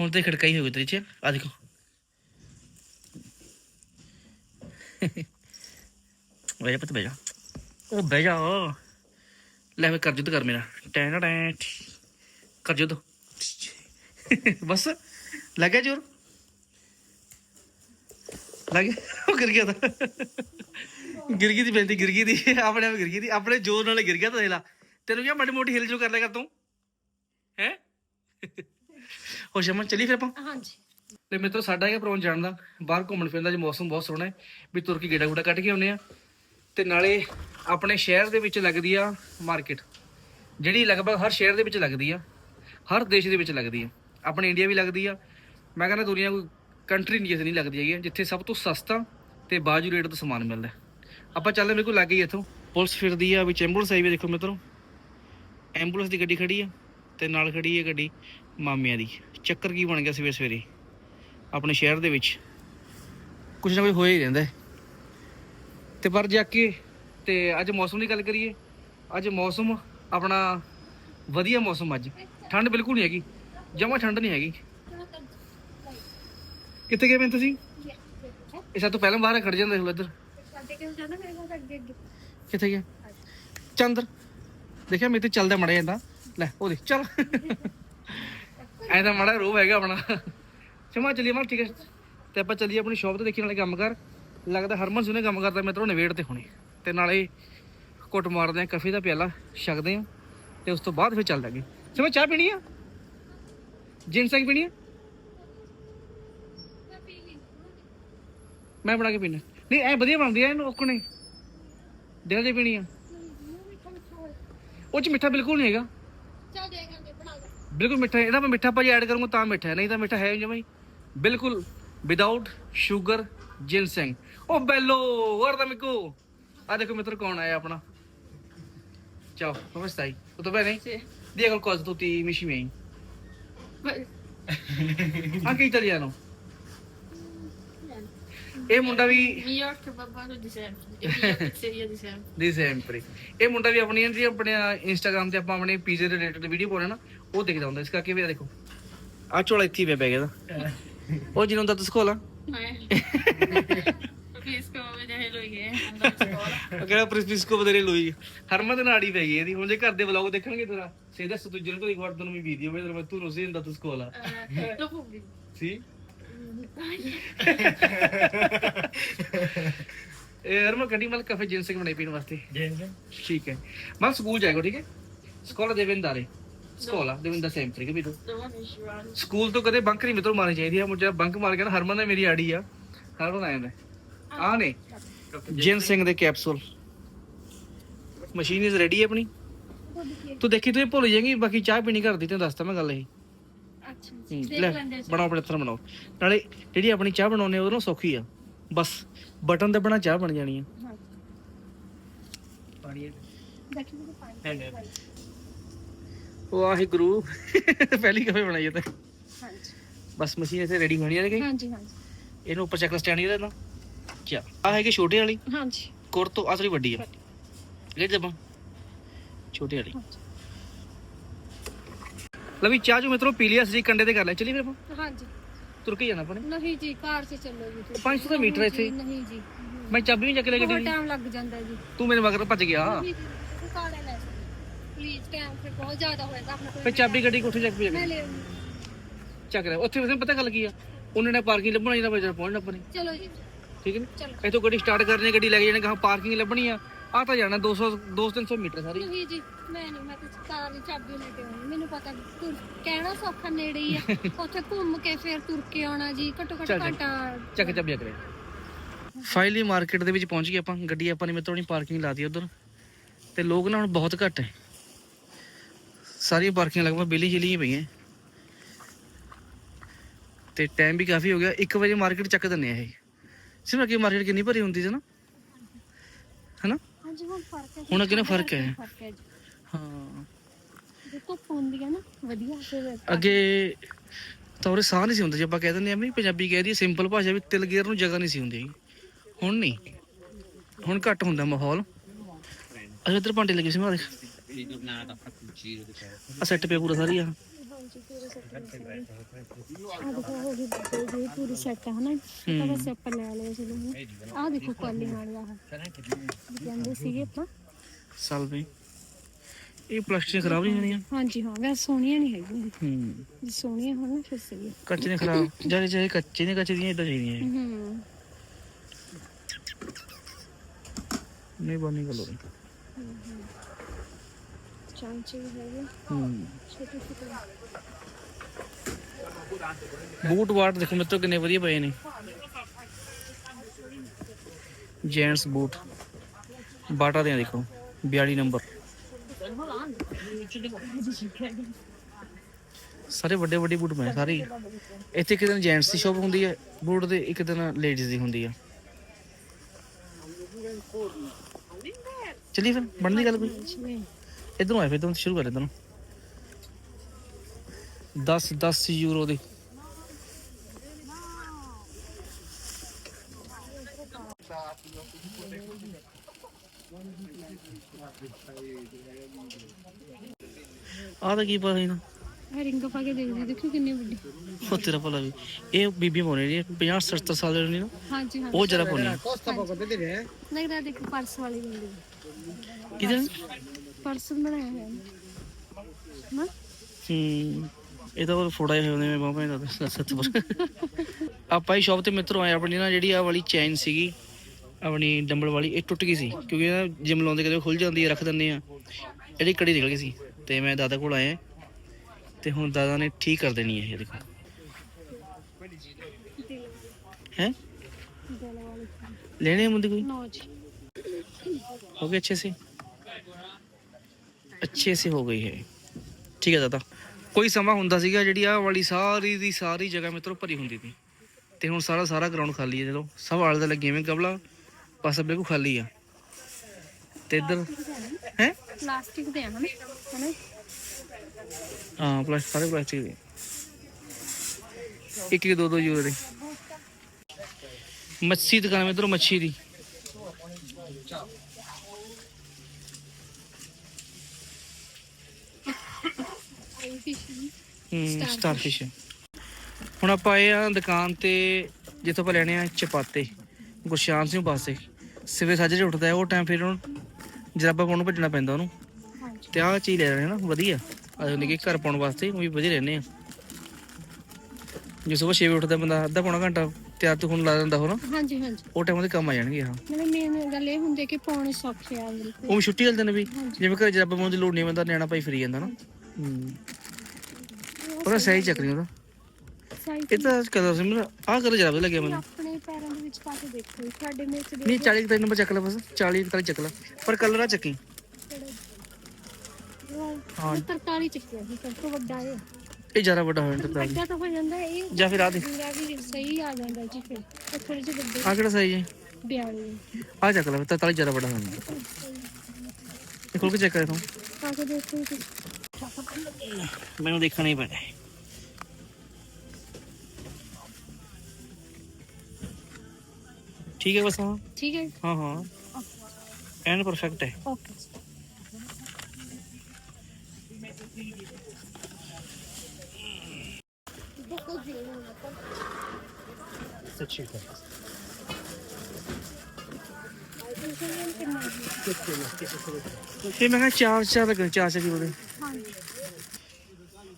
Speaker 2: ਹੁਣ ਤੇ ਖੜਕਾਈ ਹੋ ਗਈ ਤੇਰੀ ਚ, ਆ ਦੇਖੋ। ਬਹਿ ਜਾ ਪੁੱਤ ਉਹ ਬਹਿ ਜਾ ਲੈ ਮੈਂ ਕਰ ਜੁੱਧ ਕਰ ਮੇਰਾ। ਟੈਂ ਟੈਂ ਕਰ ਜੁੱਧ ਬਸ ਲੱਗਿਆ ਜੋਰ? ਲੱਗ ਗਿਆ? ਉਹ ਗਿਰ ਗਿਆ ਤਾਂ। ਗਿਰ ਗਈ ਦੀ ਬੈਂਦੀ ਗਿਰ ਗਈ ਦੀ। ਆਪਣੇ ਆਪ ਗਿਰ ਗਈ ਦੀ। ਆਪਣੇ ਜੋਰ ਨਾਲ ਗਿਰ ਗਿਆ ਤਾਂ ਦੇਖ ਲਾ। ਤੈਨੂੰ ਕਿਹਾ ਮਾੜੀ ਮੋਟੀ ਹਿਲ ਜੋ ਕਰ ਲਿਆ ਕਰ ਤੂੰ। ਹੈ? ਹੋ ਸ਼ਮਨ ਚਲੀ ਫਿਰ ਆਪਾਂ?
Speaker 3: ਹਾਂਜੀ।
Speaker 2: ਤੇ ਮਿੱਤਰੋ ਸਾਡਾ ਇਹ ਪ੍ਰੋਗਰਾਮ ਜਾਣ ਦਾ ਬਾਹਰ ਘੁੰਮਣ ਫਿਰਨ ਦਾ ਅੱਜ ਮੌਸਮ ਬਹੁਤ ਸੋਹਣਾ ਹੈ ਵੀ ਤੁਰ ਕੇ ਗੇੜਾ ਗੂੜਾ ਕੱਢ ਕੇ ਆਉਨੇ ਆ ਤੇ ਨਾਲੇ ਆਪਣੇ ਸ਼ਹਿਰ ਦੇ ਵਿੱਚ ਲੱਗਦੀ ਆ ਮਾਰਕੀਟ ਜਿਹੜੀ ਲਗਭਗ ਹਰ ਸ਼ਹਿਰ ਦੇ ਵਿੱਚ ਲੱਗਦੀ ਆ ਹਰ ਦੇਸ਼ ਦੇ ਵਿੱਚ ਲੱਗਦੀ ਆ। ਆਪਣੇ ਇੰਡੀਆ ਵੀ ਲੱਗਦੀ ਆ। ਮੈਂ ਕਹਿੰਦਾ ਦੁਨੀਆ ਕੋਈ ਕੰਟਰੀ ਨਹੀਂ ਜਿੱਥੇ ਨਹੀਂ ਲੱਗਦੀ ਹੈਗੀ ਜਿੱਥੇ ਸਭ ਤੋਂ ਸਸਤਾ ਤੇ ਬਾਜੂ ਰੇਟ ਤੇ ਸਮਾਨ ਮਿਲਦਾ। ਆਪਾਂ ਚੱਲਦੇ ਬਿਲਕੁਲ ਲੱਗ ਹੀ ਇੱਥੋਂ। ਪੁਲਿਸ ਫਿਰਦੀ ਆ ਵਿੱਚ ਐਂਬੂਲੈਂਸ ਆਈ ਵੀ ਦੇਖੋ ਮਿੱਤਰੋ। ਐਂਬੂਲੈਂਸ ਦੀ ਗੱਡੀ ਖੜੀ ਆ। ਤੇ ਨਾਲ ਖੜੀ ਹੈ ਗੱਡੀ ਮਾਮਿਆਂ ਦੀ। ਚੱਕਰ ਕੀ ਬਣ ਗਿਆ ਸਵੇਰੇ ਸਵੇਰੇ? ਆਪਣੇ ਸ਼ਹਿਰ ਦੇ ਵਿੱਚ। ਕੁਝ ਨਾ ਕੁਝ ਹੋਇਆ ਹੀ ਰਹਿੰਦਾ ਤੇ ਪਰ ਜਾ ਕੇ ਤੇ ਅੱਜ ਮੌਸਮ ਦੀ ਗੱਲ ਕਰੀਏ, ਅੱਜ ਮੌਸਮ ਆਪਣਾ ਵਧੀਆ ਮੌਸਮ ਅੱਜ। ਠੰਡ ਬਿਲਕੁਲ ਨਹੀਂ ਹੈਗੀ, ਜਮਾ ਠੰਡ ਨਹੀਂ ਹੈਗੀ। ਕਿੱਥੇ ਗਏ ਮੈਂ ਤੁਸੀਂ? ਇਹ ਸਭ ਤੋਂ ਪਹਿਲਾਂ ਬਾਹਰ ਖੜ ਜਾਂਦਾ ਸੀ ਇੱਧਰ। ਕਿੱਥੇ ਗਿਆ? ਚੰਦਰ। ਦੇਖਿਆ ਮੇਰੇ ਤੇ ਚੱਲਦਾ ਮੜਾ ਜਾਂਦਾ। ਲੈ, ਉਹ ਦੇਖ, ਚੱਲ। ਐ ਤਾਂ ਮਾੜਾ ਰੋਹ ਹੈਗਾ ਆਪਣਾ। ਚਮਾ, ਚਲੀਏ ਮਲ, ਠੀਕ ਹੈ। ਤੇ ਆਪਾਂ ਚਲੀਏ ਆਪਣੀ ਸ਼ਾਪ ਤੇ ਦੇਖੀ ਨਾਲੇ ਕੰਮ ਕਰ। ਲੱਗਦਾ ਹਰਮਨ ਸਿੰਘ ਨੇ ਕੰਮ ਕਰਦਾ ਮਿੱਤਰੋ ਨਵੇੜ ਤੇ ਹੁਣੇ। ਤੇ ਨਾਲੇ ਕੁੱਟ ਮਾਰਦੇ ਆ, ਕਾਫੀ ਦਾ ਪਿਆਲਾ ਛਕਦੇ ਆ। ਤੇ ਉਸ ਤੋਂ ਬਾਅਦ ਫਿਰ ਚੱਲ ਲਾਂਗੇ ਚਮਾ, ਚਾਹ ਪੀਣੀ ਆ? ਜਿੰਸੰਗ ਪੀਣੀ ਆ? ਮੈਂ ਬਣਾ ਕੇ ਪੀਣਾ ਨਹੀਂ, ਐ ਵਧੀਆ ਬਣਦੀ ਐ ਇਹਨੂੰ ਔਕਣੇ ਦਿਲ ਦੇ ਪੀਣੀ ਆ। ਉਹ ਚ ਮਿੱਠਾ ਬਿਲਕੁਲ ਨਹੀਂ ਹੈਗਾ।
Speaker 3: ਚੱਲ ਦੇ ਕਰਕੇ ਬਣਾ ਲਓ
Speaker 2: ਬਿਲਕੁਲ ਮਿੱਠਾ। ਇਹਦਾ ਮੈਂ ਮਿੱਠਾ ਭਾਜੀ ਐਡ ਕਰੂੰਗਾ ਤਾਂ ਮਿੱਠਾ ਹੈ ਨਹੀਂ ਤਾਂ ਮਿੱਠਾ ਹੈ ਜਮਾਈ ਬਿਲਕੁਲ ਵਿਦਆਊਟ ਸ਼ੂਗਰ ਜਿੰਸੈਂਗ ਉਹ ਬੈਲੋ ਵਰਦਾ ਮਿਕੂ। ਆ ਦੇਖੋ ਮਿੱਤਰ ਕੌਣ ਆਇਆ ਆਪਣਾ। ਚਾਓ come stai tutto bene
Speaker 3: Sì.
Speaker 2: dia qualcosa tutti i amici miei anche italiano ਇਹ ਮੁੰਡਾ ਵੀ
Speaker 1: di sempre. E via pizzeria di sempre.
Speaker 2: ਦੀ ਸੈਂਪਰੀ ਇਹ ਮੁੰਡਾ ਵੀ ਆਪਣੀ ਜਿਹੜੀ ਆਪਣੇ ਇੰਸਟਾਗ੍ਰam ਤੇ ਆਪਾਂ ਆਪਣੇ ਪੀਜ਼ੇ ਦੇ ਰਿਲੇਟਡ ਵੀਡੀਓ ਪਾਉਣੇ ਨਾ ਉਹ ਦੇਖਦਾ ਹੁੰਦਾ ਇਸ ਕਰਕੇ ਵੀ ਆ ਦੇਖੋ ਆ ਝੋਲਾ ਇੱਥੇ ਹੀ ਪਿਆ ਪੈ ਗਿਆ ਉਹ ਜਿਹਨੂੰ ਦਾ ਤੁਸੀਂ ਕੋਲਾ
Speaker 1: a scuola.
Speaker 2: ਉਹ ਕਿਹੜਾ ਪ੍ਰਿਸਪਿਸਕੋ ਬਦਲੇ ਲੋਈ ਹਰਮਨ ਦੇ ਨਾੜੀ ਪੈ ਗਈ ਇਹਦੀ ਹੁਣ ਜੇ ਘਰ ਦੇ ਵਲੌਗ ਦੇਖਣਗੇ ਤੇਰਾ ਸੇ ਦੱਸ ਤੂੰ ਜਿਹਨੂੰ ਕੋਈ ਵਾਰ ਤੈਨੂੰ ਵੀ ਵੀਡੀਓ ਵੇ ਤੇਰਾ ਤੂੰ ਰੋਜ਼ੀ ਹੁੰਦਾ ਤੂੰ ਸਕੋਲਾ
Speaker 1: Eh, lo pubblico.
Speaker 2: ਸੀ ਇਹ ਹਰਮਨ ਗੱਡੀ ਮਲ ਕਾਫੇ ਜਿੰਸ ਕੇ ਬਣਾਈ ਪੀਣ ਵਾਸਤੇ। ਠੀਕ ਹੈ। ਮੈਂ ਸਕੂਲ ਜਾਏਗਾ ਠੀਕ ਹੈ? ਸਕੋਲਾ ਦੇਵਿੰਦਾਰੇ ਸਕੋਲਾ ਦੇਵਿੰਦਾ ਸੈਂਪਰੀ ਕਿ ਵੀ ਤੂੰ
Speaker 1: Devo fare
Speaker 2: ਸਕੂਲ ਤੋਂ ਕਦੇ ਬੰਕ ਨਹੀਂ ਮਿੱਤਰੋ ਮਾਰਨੀ ਚਾਹੀਦੀ ਆ। ਮੁੰਡਾ ਬੰਕ ਮਾਰ ਕੇ ਨਾ ਹਰਮਨ ਨੇ ਮੇਰੀ ਆੜੀ ਆ। ਹਰਮਨ ਆਇਆ ਨੇ ਆ ਨੇ ਜਿਨ ਸਿੰਘ ਦੇ ਕੈਪਸੂਲ ਮਸ਼ੀਨ ਇਜ਼ ਰੈਡੀ ਆਪਣੀ। ਤੂੰ ਦੇਖੀ ਤੂੰ ਇਹ ਭੁੱਲ ਜਾਏਗੀ ਬਾਕੀ ਚਾਹ ਪੀਣੀ ਘਰ ਦੀ ਤੈਨੂੰ ਦੱਸਤਾ ਮੈਂ ਗੱਲ ਇਹ। ਹੂੰ, ਲੈ ਬਣਾਓ ਆਪਣੇ ਤਰ੍ਹਾਂ ਬਣਾਓ। ਨਾਲੇ ਜਿਹੜੀ ਆਪਣੀ ਚਾਹ ਬਣਾਉਨੇ ਉਹ ਨਾ ਸੌਖੀ ਆ। ਬਸ ਬਟਨ ਦਬਣਾ ਚਾਹ ਬਣ ਜਾਣੀ ਆ।
Speaker 3: ਪਾਣੀ
Speaker 2: ਵਾਹਿਗੁਰੂ। ਪਹਿਲੀ ਕਫੇ ਬਣਾਈ ਤੇ।
Speaker 3: ਹਾਂਜੀ।
Speaker 2: ਬਸ ਮਸ਼ੀਨ ਇੱਥੇ ਰੈਡੀ ਹੋਣੀ ਹੈ ਕਿ
Speaker 3: ਹਾਂਜੀ ਹਾਂਜੀ।
Speaker 2: ਇਹਨੂੰ ਉੱਪਰ ਚੱਕ ਸਟੈਂਡ ਹੀ ਰਹਿਣਾ। ਚਾ ਆ ਹੈਗੀ ਛੋਟੇ ਵਾਲੀ।
Speaker 3: ਹਾਂਜੀ।
Speaker 2: ਕੋਰ ਤੋਂ ਥੋੜੀ ਵੱਡੀ ਆ। ਲੈ ਜਬਾਂ। ਛੋਟੀ ਵਾਲੀ। ਲਵੀ ਚਾਹ ਜੋ ਮਿੱਤਰੋ ਪੀ ਲਿਆ ਸੀ ਕੰਡੇ ਤੇ ਕਰ ਲੈ ਚਲੀ ਫਿਰ ਆਪਾਂ?
Speaker 3: ਹਾਂਜੀ।
Speaker 2: ਤੁਰ ਕੇ ਜਾਣਾ ਆਪਾਂ ਨੇ।
Speaker 3: ਨਹੀਂ ਜੀ ਕਾਰ 'ਚ ਚੱਲੋ ਜੀ ਤੁਸੀਂ।
Speaker 2: 500 ਦਾ ਮੀਟਰ ਇੱਥੇ।
Speaker 3: ਨਹੀਂ ਜੀ
Speaker 2: ਮੈਂ ਚਾਬੀ ਵੀ ਚੱਕ ਲੈ ਗੱਡੀ
Speaker 3: ਬਹੁਤ
Speaker 2: ਦੀ।
Speaker 3: ਟਾਈਮ ਲੱਗ ਜਾਂਦਾ ਜੀ।
Speaker 2: ਤੂੰ ਮੇਰੇ ਮਗਰ ਭੱਜ ਗਿਆ।
Speaker 3: ਨਹੀਂ ਜੀ, ਤੁਸੀਂ ਕਾੜੇ ਲੈ ਪਲੀਜ਼ ਟਾਈਮ ਫਿਰ ਬਹੁਤ ਜ਼ਿਆਦਾ ਹੋਏਗਾ ਆਪਣਾ
Speaker 2: ਫਿਰ
Speaker 3: ਕੋਈ
Speaker 2: ਚਾਬੀ ਗੱਡੀ ਕੋਠੇ ਚੱਕ ਪੀ
Speaker 3: ਮੈਂ ਲੈ ਆਉਂਦੀ।
Speaker 2: ਚੱਕ ਲੈ ਉੱਥੇ ਵੈਸੇ ਪਤਾ ਗੱਲ ਕੀ ਆ? ਉਹਨਾਂ ਨੇ ਪਾਰਕਿੰਗ ਲੱਭਣਾ ਜਿਹੜਾ ਬਜਰ ਪਹੁੰਚਣਾ ਆਪਾਂ ਨੇ।
Speaker 3: ਚਲੋ ਜੀ।
Speaker 2: ਠੀਕ ਹੈ ਨਾ?
Speaker 3: ਚਲੋ।
Speaker 2: ਇੱਥੋਂ ਗੱਡੀ ਸਟਾਰਟ ਕਰਨੀ ਹੈ ਗੱਡੀ ਲੈ ਕੇ ਜਾਣੇ ਕਹਾਂ ਪਾਰਕਿੰਗ ਲੱਭਣੀ ਆ। ਆ ਤਾਂ ਜਾਣਾ 200 200 ਮੀਟਰ ਸਾਰੀ।
Speaker 3: ਨਹੀਂ ਜੀ। ਮੈਂ ਨਹੀਂ ਮੈਂ ਤਾਂ ਕਾਰ ਦੀ ਚਾਬੀ ਲੈ ਕੇ ਆਉਣੀ। ਮੈਨੂੰ ਪਤਾ ਤੁਰ ਕਹਿਣਾ ਸੌਖਾ ਨੇੜੇ ਹੀ ਆ। ਉੱਥੇ ਘੁੰਮ ਕੇ ਫਿਰ ਤੁਰ ਕੇ ਆਉਣਾ ਜੀ। ਘੱਟੋ ਘੱਟ
Speaker 2: ਚੱਲ, ਚੱਲ।
Speaker 3: ਘੰਟਾ
Speaker 2: ਚੱਕ ਚੱਬਿਆ ਕਰੇ ਫਾਈਲੀ ਮਾਰਕੀਟ ਦੇ ਵਿੱਚ ਪਹੁੰਚ ਗਏ ਆਪਾਂ। ਗੱਡੀ ਆਪਾਂ ਨੇ ਮਿੱਤਰੋਂ ਆਪਣੀ ਪਾਰਕਿੰਗ ਲਾਤੀ ਉਧਰ। ਤੇ ਲੋਕ ਨਾ ਹੁਣ ਬਹੁਤ ਘੱਟ ਹੈ ਸਾਰੀਆਂ ਪਾਰਕਿੰਗਾਂ ਲਗਭਗ ਬਿਲੀ ਜਿਲੀ ਹੀ ਪਈਆਂ ਤੇ ਟਾਈਮ ਵੀ ਕਾਫੀ ਹੋ ਗਿਆ। 1 ਵਜੇ ਮਾਰਕੀਟ ਚੱਕ ਦਿੰਨੇ ਆ ਇਹ। ਸਿਮਰ ਅੱਗੇ ਮਾਰਕੀਟ ਕਿੰਨੀ ਭਰੀ ਹੁੰਦੀ ਸੀ ਨਾ? ਹੈਨਾ?
Speaker 3: ਹਾਂਜੀ ਹੁਣ ਫ਼ਰਕ ਹੈ ਜੀ।
Speaker 2: ਹੁਣ ਅੱਗੇ ਨਾ ਫ਼ਰਕ ਹੈ।
Speaker 3: ਫ਼ਰਕ ਹੈ ਜੀ।
Speaker 2: ਹਾਂ।
Speaker 3: ਦੇਖੋ ਹੁੰਦੀ ਹੈ ਨਾ ਵਧੀਆ ਫਿਰ
Speaker 2: ਅੱਗੇ ਤਾਂ ਉਰੇ ਸਾਹ ਨਹੀਂ ਸੀ ਹੁੰਦਾ ਜੇ ਆਪਾਂ ਕਹਿ ਦਿੰਦੇ ਆ ਵੀ ਪੰਜਾਬੀ ਕਹਿ ਦਈਏ ਸਿੰਪਲ ਭਾਸ਼ਾ ਵਿੱਚ ਤਿਲ ਗੇਰ ਨੂੰ ਜਗ੍ਹਾ ਨਹੀਂ ਸੀ ਹੁੰਦੀ। ਹੁਣ ਨਹੀਂ। ਹੁਣ ਘੱਟ ਹੁੰਦਾ ਮਾਹੌਲ। ਅੱਛਾ ਇੱਧਰ ਭਾਂਡੇ ਲੱਗੇ ਸੀ ਮੈਂ ਦੇਖ। ਆ ਸੈੱਟ ਪਿਆ ਪੂਰਾ ਸਾਰੀ ਆ
Speaker 3: ਹਾਂਜੀ ਪੂਰੇ ਸੈੱਟ ਆ ਦੇਖੋ ਹੋ ਗਈ ਜੀ ਪੂਰੀ ਸੈੱਟ ਹੈ ਨਾ ਤਾਂ ਬਸ ਆਪਾਂ ਲੈ ਲਏ ਚਲੋ ਆਹ ਦੇਖੋ ਕਾਲੀ ਵਾਲੀ ਆਹ ਕਹਿੰਦੇ ਸੀਗੇ ਆਪਾਂ
Speaker 2: ਸਾਲ ਵੀ ਇਹ ਪਲਾਸਟਿਕ ਖਰਾਬ ਨਹੀਂ ਹੋਣੀਆਂ
Speaker 3: ਹਾਂਜੀ ਹਾਂ ਵੈਸੇ ਸੋਹਣੀਆਂ ਨਹੀਂ ਹੈਗੀਆਂ
Speaker 2: ਹੂੰ
Speaker 3: ਜੇ ਸੋਹਣੀਆਂ ਹੋਣ ਨਾ ਫਿਰ ਸਹੀ ਹੈ
Speaker 2: ਕੱਚੇ ਨੇ ਖਰਾਬ ਜਿਹੜੇ ਚਾਹੇ ਕੱਚੇ ਨੇ ਕੱਚੇ ਦੀਆਂ ਇਦਾਂ ਚਾਹੀਦੀਆਂ ਇਹ।
Speaker 3: ਹੂੰ
Speaker 2: ਨਹੀਂ ਬਣੀ ਗੱਲ ਹੋਣੀ
Speaker 3: ਚਾਂਚੇ ਵੀ ਹੈਗੇ
Speaker 2: ਹੂੰ।
Speaker 3: ਛੋਟੇ ਛੋਟੇ
Speaker 2: ਬੂਟ ਵਾਟ ਦੇਖੋ ਤੋਂ ਕਿੰਨੇ ਵਧੀਆ ਪਏ ਨੇ। Gents boot. ਬਾਟਾ ਦੇ ਦੇਖੋ 42 ਨੰਬਰ। ਸਾਰੇ ਵੱਡੇ ਵੱਡੇ ਬੂਟ ਪਏ ਸਾਰੇ ਹੀ। ਇੱਥੇ ਇੱਕ ਦਿਨ ਜੈਂਟਸ ਦੀ ਸ਼ਾਪ ਹੁੰਦੀ ਹੈ ਬੂਟ ਦੇ ਇੱਕ ਦਿਨ ਲੇਡੀਜ਼ ਦੀ ਹੁੰਦੀ ਆ। ਚਲੀ ਫਿਰ ਬਣਦੀ ਗੱਲ ਕੋਈ? ਇਧਰੋਂ ਆਏ ਫਿਰ ਤੋਂ ਸ਼ੁਰੂ ਕਰ ਇਧਰੋਂ। 10 10 ਯੂਰੋ ਦੇ। ਆਹ ਤਾਂ ਕੀ ਪਤਾ ਇਹਨਾਂ?
Speaker 3: ਇਹ ਰਿੰਗ ਪਾ ਕੇ ਦੇਖਦੇ ਦੇਖੋ ਕਿੰਨੀ ਵੱਡੀ।
Speaker 2: ਉਹ ਤੇਰਾ ਭਲਾ ਵੀ। ਇਹ ਬੀਬੀ ਪਾਉਣੇ ਨੇ 50 70 ਸਾਲ ਦੇ ਨੇ ਨਾ
Speaker 3: ਹਾਂਜੀ ਹਾਂ
Speaker 2: ਉਹ ਜਰਾ ਪਾਉਣੇ
Speaker 3: ਨਹੀਂ ਤਾਂ ਦੇਖੋ ਪਰਸ ਵਾਲੀ ਹੈ
Speaker 2: ਕਿਧਰ?
Speaker 3: ਪਰਸਨ ਬਣਾਇਆ ਹੋਇਆ ਹੈ ਨਾ?
Speaker 2: ਹੂੰ ਇਹ ਤਾਂ ਉਹ ਫੋੜਾ ਜਿਹਾ ਹੁੰਦੇ ਮੈਂ ਬਾਹਾਂ ਦਾ ਸੱਤ ਪਰ ਆਪਾਂ ਹੀ ਸ਼ਾਪ ਤੇ ਮਿੱਤਰੋਂ ਆਏ ਆਪਣੀ ਨਾ ਜਿਹੜੀ ਆ ਵਾਲੀ ਚੈਨ ਸੀਗੀ ਆਪਣੀ ਡੰਬਲ ਵਾਲੀ ਇਹ ਟੁੱਟ ਗਈ ਸੀ। ਕਿਉਂਕਿ ਇਹ ਜਿਮ ਲਾਉਂਦੇ ਕਦੇ ਖੁੱਲ ਜਾਂਦੀ ਹੈ ਰੱਖ ਦਿੰਦੇ ਆ ਇਹਦੀ ਕੜੀ ਨਿਕਲ ਗਈ ਸੀ ਤੇ ਮੈਂ ਦਾਦਾ ਕੋਲ ਆਇਆ। ਤੇ ਹੁਣ ਦਾਦਾ ਨੇ ਠੀਕ ਕਰ ਦੇਣੀ ਹੈ ਇਹ ਦੇਖੋ। ਹੈ? ਲੈਣੇ ਮੁੰਡੇ ਕੋਈ?
Speaker 3: ਹੋ ਗਏ
Speaker 2: ਅੱਛੇ ਸੀ? अच्छे से हो गई है ਠੀਕ ਹੈ ਦਾਦਾ ਕੋਈ ਸਮਾਂ ਹੁੰਦਾ ਸੀਗਾ ਜਿਹੜੀ ਆਹ ਵਾਲੀ ਸਾਰੀ ਦੀ ਸਾਰੀ ਜਗ੍ਹਾ ਮਿੱਤਰੋ ਭਰੀ ਹੁੰਦੀ ਸੀ ਤੇ ਹੁਣ ਸਾਰਾ ਸਾਰਾ ਗਰਾਊਂਡ ਖਾਲੀ ਹੈ ਚਲੋ ਸਭ ਆਲੇ ਦੇ ਲੱਗੇ ਐਵੇਂ ਕਬਲਾ ਪਾਸਾ ਬਿਲਕੁਲ ਖਾਲੀ ਆ ਤੇ ਇੱਧਰ ਹੈ
Speaker 3: ਪਲਾਸਟਿਕ ਦੇ ਆ ਹਨਾ ਹਨਾ
Speaker 2: ਹਾਂ ਪਲਾਸਟਿਕ ਸਾਰੇ ਪਲਾਸਟਿਕ ਦੇ ਇੱਕ ਇੱਕ ਦੋ ਦੋ ਯੂਰੋ ਦੇ ਮੱਛੀ ਦੁਕਾਨ ਇਧਰੋਂ ਮੱਛੀ ਦੀ ਹੂੰ ਸਟਾਰਫਿਸ਼ ਹੁਣ ਆਪਾਂ ਆਏ ਆ ਦੁਕਾਨ ਤੇ ਜਿੱਥੋਂ ਆਪਾਂ ਲੈਣੇ ਆ ਚਪਾਤੇ। ਗੁਰਸ਼ਾਨ ਸਿੰਘ ਪਾਸੇ ਸਵੇਰੇ ਸਾਜਰੇ ਉੱਠਦਾ ਹੈ ਉਹ ਟਾਈਮ ਫਿਰ ਉਹਨੂੰ ਜਰਾਬਾ ਪਾਉਣ ਨੂੰ ਭੱਜਣਾ ਪੈਂਦਾ ਉਹਨੂੰ।
Speaker 3: ਹਾਂਜੀ।
Speaker 2: ਤੇ ਆਹ ਚੀਜ਼ ਲੈ ਰਹੇ ਨਾ ਵਧੀਆ। ਆ ਕਿ ਘਰ ਪਾਉਣ ਵਾਸਤੇ ਉਹ ਵੀ ਵਧੀਆ ਰਹਿੰਦੇ ਆ। ਜੇ ਸਵੇਰ 6 ਵਜੇ ਉੱਠਦਾ ਬੰਦਾ ਅੱਧਾ ਪੌਣਾ ਘੰਟਾ ਤਿਆਰ ਤੋਂ ਹੁਣ ਲਾ ਦਿੰਦਾ ਹੋ ਨਾ
Speaker 3: ਹਾਂਜੀ ਹਾਂਜੀ।
Speaker 2: ਉਹ ਟਾਈਮ ਉਹਦੇ ਕੰਮ ਆ ਜਾਣਗੇ ਹਾਂ।
Speaker 3: ਮਤਲਬ ਮੇਨ ਗੱਲ ਇਹ ਹੁੰਦੀ ਕਿ ਪਾਉਣੇ ਸੌਖੇ ਆ ਬਿਲਕੁਲ।
Speaker 2: ਉਹ ਵੀ ਛੁੱਟੀ ਵਾਲੇ ਦਿਨ ਵੀ
Speaker 3: ਹਾਂਜੀ।
Speaker 2: ਜਿਵੇਂ ਘਰੇ ਜਰਾਬਾ ਪਾਉਣ ਦੀ ਲੋੜ ਨਹੀਂ ਬੰਦਾ ਨਿਆਣਾ ਭਾਈ ਫਰੀ ਜਾਂਦਾ ਨਾ। ਉਹਦਾ ਸਹੀ ਚੱਕਰੀ ਉਹਦਾ। ਇਹ ਤਾਂ ਕਲਰ ਸੀ ਮੇਰਾ ਆਹ ਜ਼ਿਆਦਾ ਵਧੀਆ ਲੱਗਿਆ ਮੈਨੂੰ।
Speaker 3: ਆਪਣੇ ਪੈਰਾਂ ਦੇ ਵਿੱਚ ਪਾ ਕੇ ਦੇਖੋ ਜੀ, ਤੁਹਾਡੇ ਮੇਰੇ ਚ
Speaker 2: ਨਹੀਂ 40 ਦਾ ਨੰਬਰ ਚੱਕ ਲੈ ਬਸ 40 41 ਚੱਕ ਲੈ। ਪਰ ਕਲਰ ਆ ਚੱਕੀ।
Speaker 3: ਹਾਂ। 43 ਚੱਕਿਆ ਸੀ ਸਭ ਤੋਂ ਵੱਡਾ ਇਹ।
Speaker 2: ਇਹ ਜ਼ਿਆਦਾ ਵੱਡਾ ਹੋ ਜਾਂਦਾ ਤਾਂ
Speaker 3: ਵੱਡਾ ਤਾਂ ਹੋ ਜਾਂਦਾ ਇਹ।
Speaker 2: ਜਾਂ ਫਿਰ ਆ ਦੇ
Speaker 3: ਸਹੀ ਆ ਜਾਂਦਾ ਜੀ ਫਿਰ। ਥੋੜੇ ਜਿਹੇ ਵੱਡੇ।
Speaker 2: ਆ ਕਿਹੜਾ ਸਾਈਜ਼ ਹੈ?
Speaker 3: 42
Speaker 2: ਆ ਚੱਕ ਲੈ 43 ਜ਼ਿਆਦਾ ਵੱਡਾ ਹੋ ਜਾਂਦਾ। ਇਹ ਖੋਲ ਕੇ ਚੈੱਕ ਕਰੇ ਤੂੰ
Speaker 3: ਪਾ ਕੇ ਦੇਖੋ ਜੀ।
Speaker 2: ਮੈਨੂੰ ਦੇਖਣਾ ਹੀ ਪੈਣਾ ਠੀਕ ਹੈ ਬਸ ਹਾਂ
Speaker 3: ਠੀਕ ਹੈ।
Speaker 2: ਹਾਂ ਹਾਂ। ਐਨ ਪਰਫੈਕਟ ਹੈ।
Speaker 3: ਓਕੇ
Speaker 2: ਸੱਚੀ ਹੈ ਇਹ ਮੈਂ ਕਿਹਾ ਚਾਰ ਚਾਰ ਲੱਗਣ ਚਾਰ ਚਾਰ ਕਿਲੋ ਦੇ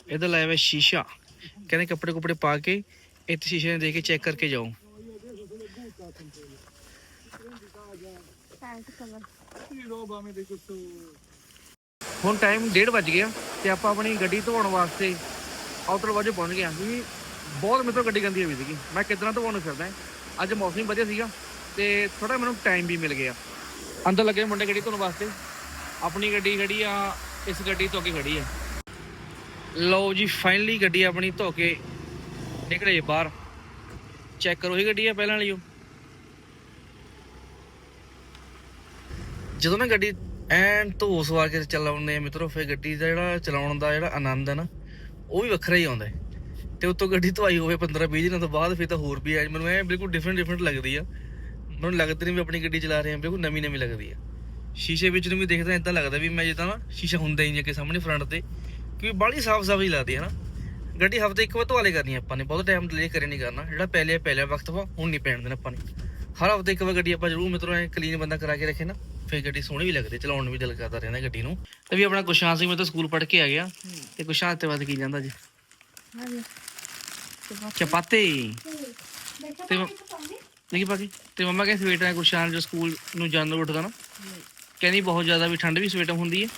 Speaker 2: ਇਹਦਾ ਲਾਇਆ ਹੋਇਆ ਸ਼ੀਸ਼ਾ। ਕਹਿੰਦੇ ਕੱਪੜੇ ਕੁਪੜੇ ਪਾ ਕੇ ਇੱਥੇ ਸ਼ੀਸ਼ੇ ਨੇ ਦੇ ਕੇ ਚੈੱਕ ਕਰਕੇ ਜਾਓ। ਹੁਣ ਟਾਈਮ 1:30 ਵੱਜ ਗਿਆ ਤੇ ਆਪਾਂ ਆਪਣੀ ਗੱਡੀ ਧੋਣ ਵਾਸਤੇ ਆਊਟਰ ਵਜੇ ਪਹੁੰਚ ਗਏ ਹਾਂ ਕਿਉਂਕਿ ਬਹੁਤ ਮੇਰੇ ਤੋਂ ਗੱਡੀ ਗੰਦੀ ਹੋਈ ਸੀਗੀ। ਮੈਂ ਕਿਦਾਂ ਧੋਣ ਨੂੰ ਫਿਰਦਾ ਅੱਜ ਮੌਸਮ ਵੀ ਵਧੀਆ ਸੀਗਾ ਤੇ ਥੋੜਾ ਮੈਨੂੰ ਟਾਈਮ ਵੀ ਮਿਲ ਗਿਆ। ਅੰਦਰ ਲੱਗੇ ਮੁੰਡੇ ਗੱਡੀ ਧੋਣ ਵਾਸਤੇ। ਆਪਣੀ ਗੱਡੀ ਖੜੀ ਆ, ਇਸ ਗੱਡੀ ਤੋਂ ਅੱਗੇ ਖੜੀ ਆ ਲਓ ਜੀ ਫਾਈਨਲੀ ਗੱਡੀ ਆਪਣੀ ਧੋ ਕੇ ਨਿਕਲੇ ਜੀ ਬਾਹਰ। ਚੈੱਕ ਕਰੋ ਇਹ ਗੱਡੀ ਆ ਪਹਿਲਾਂ ਵਾਲੀ ਉਹ। ਜਦੋਂ ਨਾ ਗੱਡੀ ਐਨ ਧੋ ਸਵਾਰ ਕੇ ਚਲਾਉਂਦੇ ਆ ਮਿੱਤਰੋ, ਫਿਰ ਗੱਡੀ ਦਾ ਜਿਹੜਾ ਚਲਾਉਣ ਦਾ ਜਿਹੜਾ ਆਨੰਦ ਹੈ ਨਾ, ਉਹ ਵੀ ਵੱਖਰਾ ਹੀ ਆਉਂਦਾ ਹੈ। ਤੇ ਉਤੋਂ ਗੱਡੀ ਧੁਆਈ ਹੋਵੇ 15 20 ਦਿਨਾਂ ਤੋਂ ਬਾਅਦ, ਫਿਰ ਤਾਂ ਹੋਰ ਵੀ ਆ। ਮੈਨੂੰ ਐ ਬਿਲਕੁਲ ਡਿਫਰੈਂਟ ਡਿਫਰੈਂਟ ਲੱਗਦੀ ਆ। ਮੈਨੂੰ ਲੱਗਦਾ ਨਹੀਂ ਵੀ ਆਪਣੀ ਗੱਡੀ ਚਲਾ ਰਹੇ ਆ ਬਿਲਕੁਲ ਨਵੀਂ ਨਵੀਂ ਲੱਗਦੀ ਆ। ਸ਼ੀਸ਼ੇ ਵਿੱਚ ਨੂੰ ਵੀ ਦੇਖਦਾ ਇਦਾਂ ਲੱਗਦਾ ਵੀ ਮੈਂ ਜਿੱਦਾਂ ਨਾ ਸ਼ੀਸ਼ਾ ਹੁੰਦਾ ਹੀ ਨਹੀਂ ਅੱਗੇ ਸਾਹਮਣੇ ਫਰੰਟ ਤੇ। ਕਿਉਂਕਿ ਬਾਹਲੀ ਸਾਫ਼ ਸਫ਼ਾਈ ਲੱਗਦੀ ਹੈ ਨਾ। ਗੱਡੀ ਹਫ਼ਤੇ ਇੱਕ ਵਾਰ ਲੈ ਕਰਨੀ ਆਪਾਂ ਨੇ ਬਹੁਤ ਟਾਈਮ ਡਿਲੇ ਕਰੇ ਨਹੀਂ ਕਰਨਾ। ਜਿਹੜਾ ਪਹਿਲੇ ਪਹਿਲੇ ਵਕਤ ਵਾ ਹੁਣ ਨਹੀਂ ਪੈਣ ਦੇਣਾ ਆਪਾਂ ਨੇ। ਹਰ ਹਫ਼ਤੇ ਇੱਕ ਵਾਰ ਗੱਡੀ ਆਪਾਂ ਜ਼ਰੂਰ ਮਿੱਤਰੋ ਐ ਕਲੀਨ ਬੰਦਾ ਕਰਾ ਕੇ ਰੱਖੇ ਨਾ ਫਿਰ ਗੱਡੀ ਸੋਹਣੀ ਵੀ ਲੱਗਦੀ ਚਲਾਉਣ ਨੂੰ ਵੀ ਦਿਲ ਕਰਦਾ ਰਹਿੰਦਾ ਗੱਡੀ ਨੂੰ। ਤੇ ਵੀ ਆਪਣਾ ਗੁਸ਼ਾਨ ਸਿੰਘ ਮੈਂ ਤਾਂ ਸਕੂਲ ਪੜ੍ਹ ਕੇ ਆ ਗਿਆ। ਤੇ ਗੁਸ਼ਾਨ ਤੇ ਬਾਅਦ ਕੀ ਜਾਂਦਾ ਜੀ ਚਪਾਤੇ। ਤੇ ਦੇਖੀ ਬਾਕੀ ਤੇ ਮੰਮਾ ਕਹਿੰਦੇ ਸਵੇਟਰ ਗੁਸ਼ਾਨ ਜੋ ਸਕੂਲ ਨੂੰ ਨੂੰ ਉੱਠਦਾ ਨਾ ਕਹਿੰਦੀ ਬਹੁਤ ਜ਼ਿਆਦਾ ਵੀ ਠੰਡ ਵੀ ਸਵੇਟਰ ਹੁੰਦੀ ਹੈ।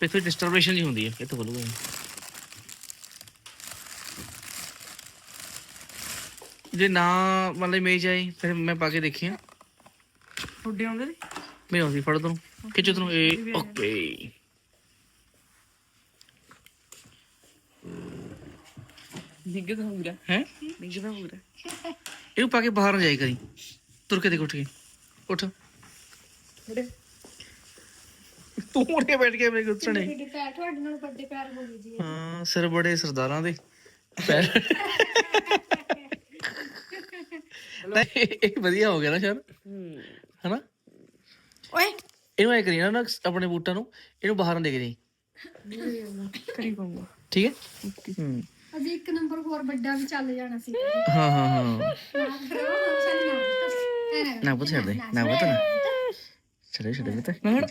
Speaker 2: ਤੇ ਫਿਰ ਡਿਸਟਰਬੇਸ਼ਨ ਹੀ ਹੁੰਦੀ ਹੈ ਇਹ ਤਾਂ ਬੋਲੂਗਾ ਜੇ ਨਾ ਮਤਲਬ ਇਮੇਜ ਆਈ ਫਿਰ ਮੈਂ ਪਾ ਕੇ ਦੇਖੀਆਂ
Speaker 1: ਉੱਡੇ ਆਉਂਦੇ ਨੇ?
Speaker 2: ਮੈਂ ਆਉਂਦੀ ਫੜ ਤੂੰ ਖਿੱਚ ਤੂੰ ਇਹ ਓਕੇ
Speaker 1: ਡਿੱਗਦਾ ਪੂਰਾ
Speaker 2: ਹੈ?
Speaker 1: ਡਿੱਗਦਾ ਪੂਰਾ
Speaker 2: ਇਹਨੂੰ ਪਾ ਕੇ ਬਾਹਰ ਨਾ ਜਾਈ ਕਰੀ। ਤੁਰ ਕੇ ਦੇਖ ਉੱਠ ਕੇ। ਉੱਠ। ਤੂੰ ਉੱਠ ਕੇ ਬੈਠ ਕੇ ਮੇਰੇ ਕੋਲ ਉੱਤਰਨੇ
Speaker 3: ਵੱਡੇ ਪੈਰ ਤੁਹਾਡੇ ਨਾਲ ਵੱਡੇ ਪੈਰ ਹੋ ਗਏ ਜੀ
Speaker 2: ਹਾਂ ਸਿਰ ਬੜੇ ਸਰਦਾਰਾਂ ਦੇ। ਪੈਰ। ਨਹੀਂ, ਇਹ ਵਧੀਆ ਹੋ ਗਿਆ ਨਾ ਸ਼ਾਨ ਹਨਾ?
Speaker 1: ਓਏ।
Speaker 2: ਇਹਨੂੰ ਐ ਕਰੀ ਨਾ ਨਾ ਆਪਣੇ ਬੂਟਾਂ ਨੂੰ ਇਹਨੂੰ ਬਾਹਰ ਨਾ ਦੇ ਕੇ ਜਾਈ।
Speaker 1: ਕਰੀ ਪਾਉਂਗਾ।
Speaker 2: ਠੀਕ ਹੈ? ਹੂੰ।
Speaker 3: ਅਜੇ ਇੱਕ ਨੰਬਰ ਹੋਰ ਵੱਡਾ ਵੀ ਚੱਲ ਜਾਣਾ ਸੀ।
Speaker 2: ਹਾਂ ਹਾਂ ਹਾਂ।
Speaker 3: ਨਾ
Speaker 2: ਨਾ ਪੁੱਤ ਛੱਡ ਦੇ ਨਾ ਪੁੱਤ ਨਾ। ਛੱਡੇ ਛੱਡੇ ਪੁੱਤ
Speaker 1: ਮੈਂ ਕਿਹੜਾ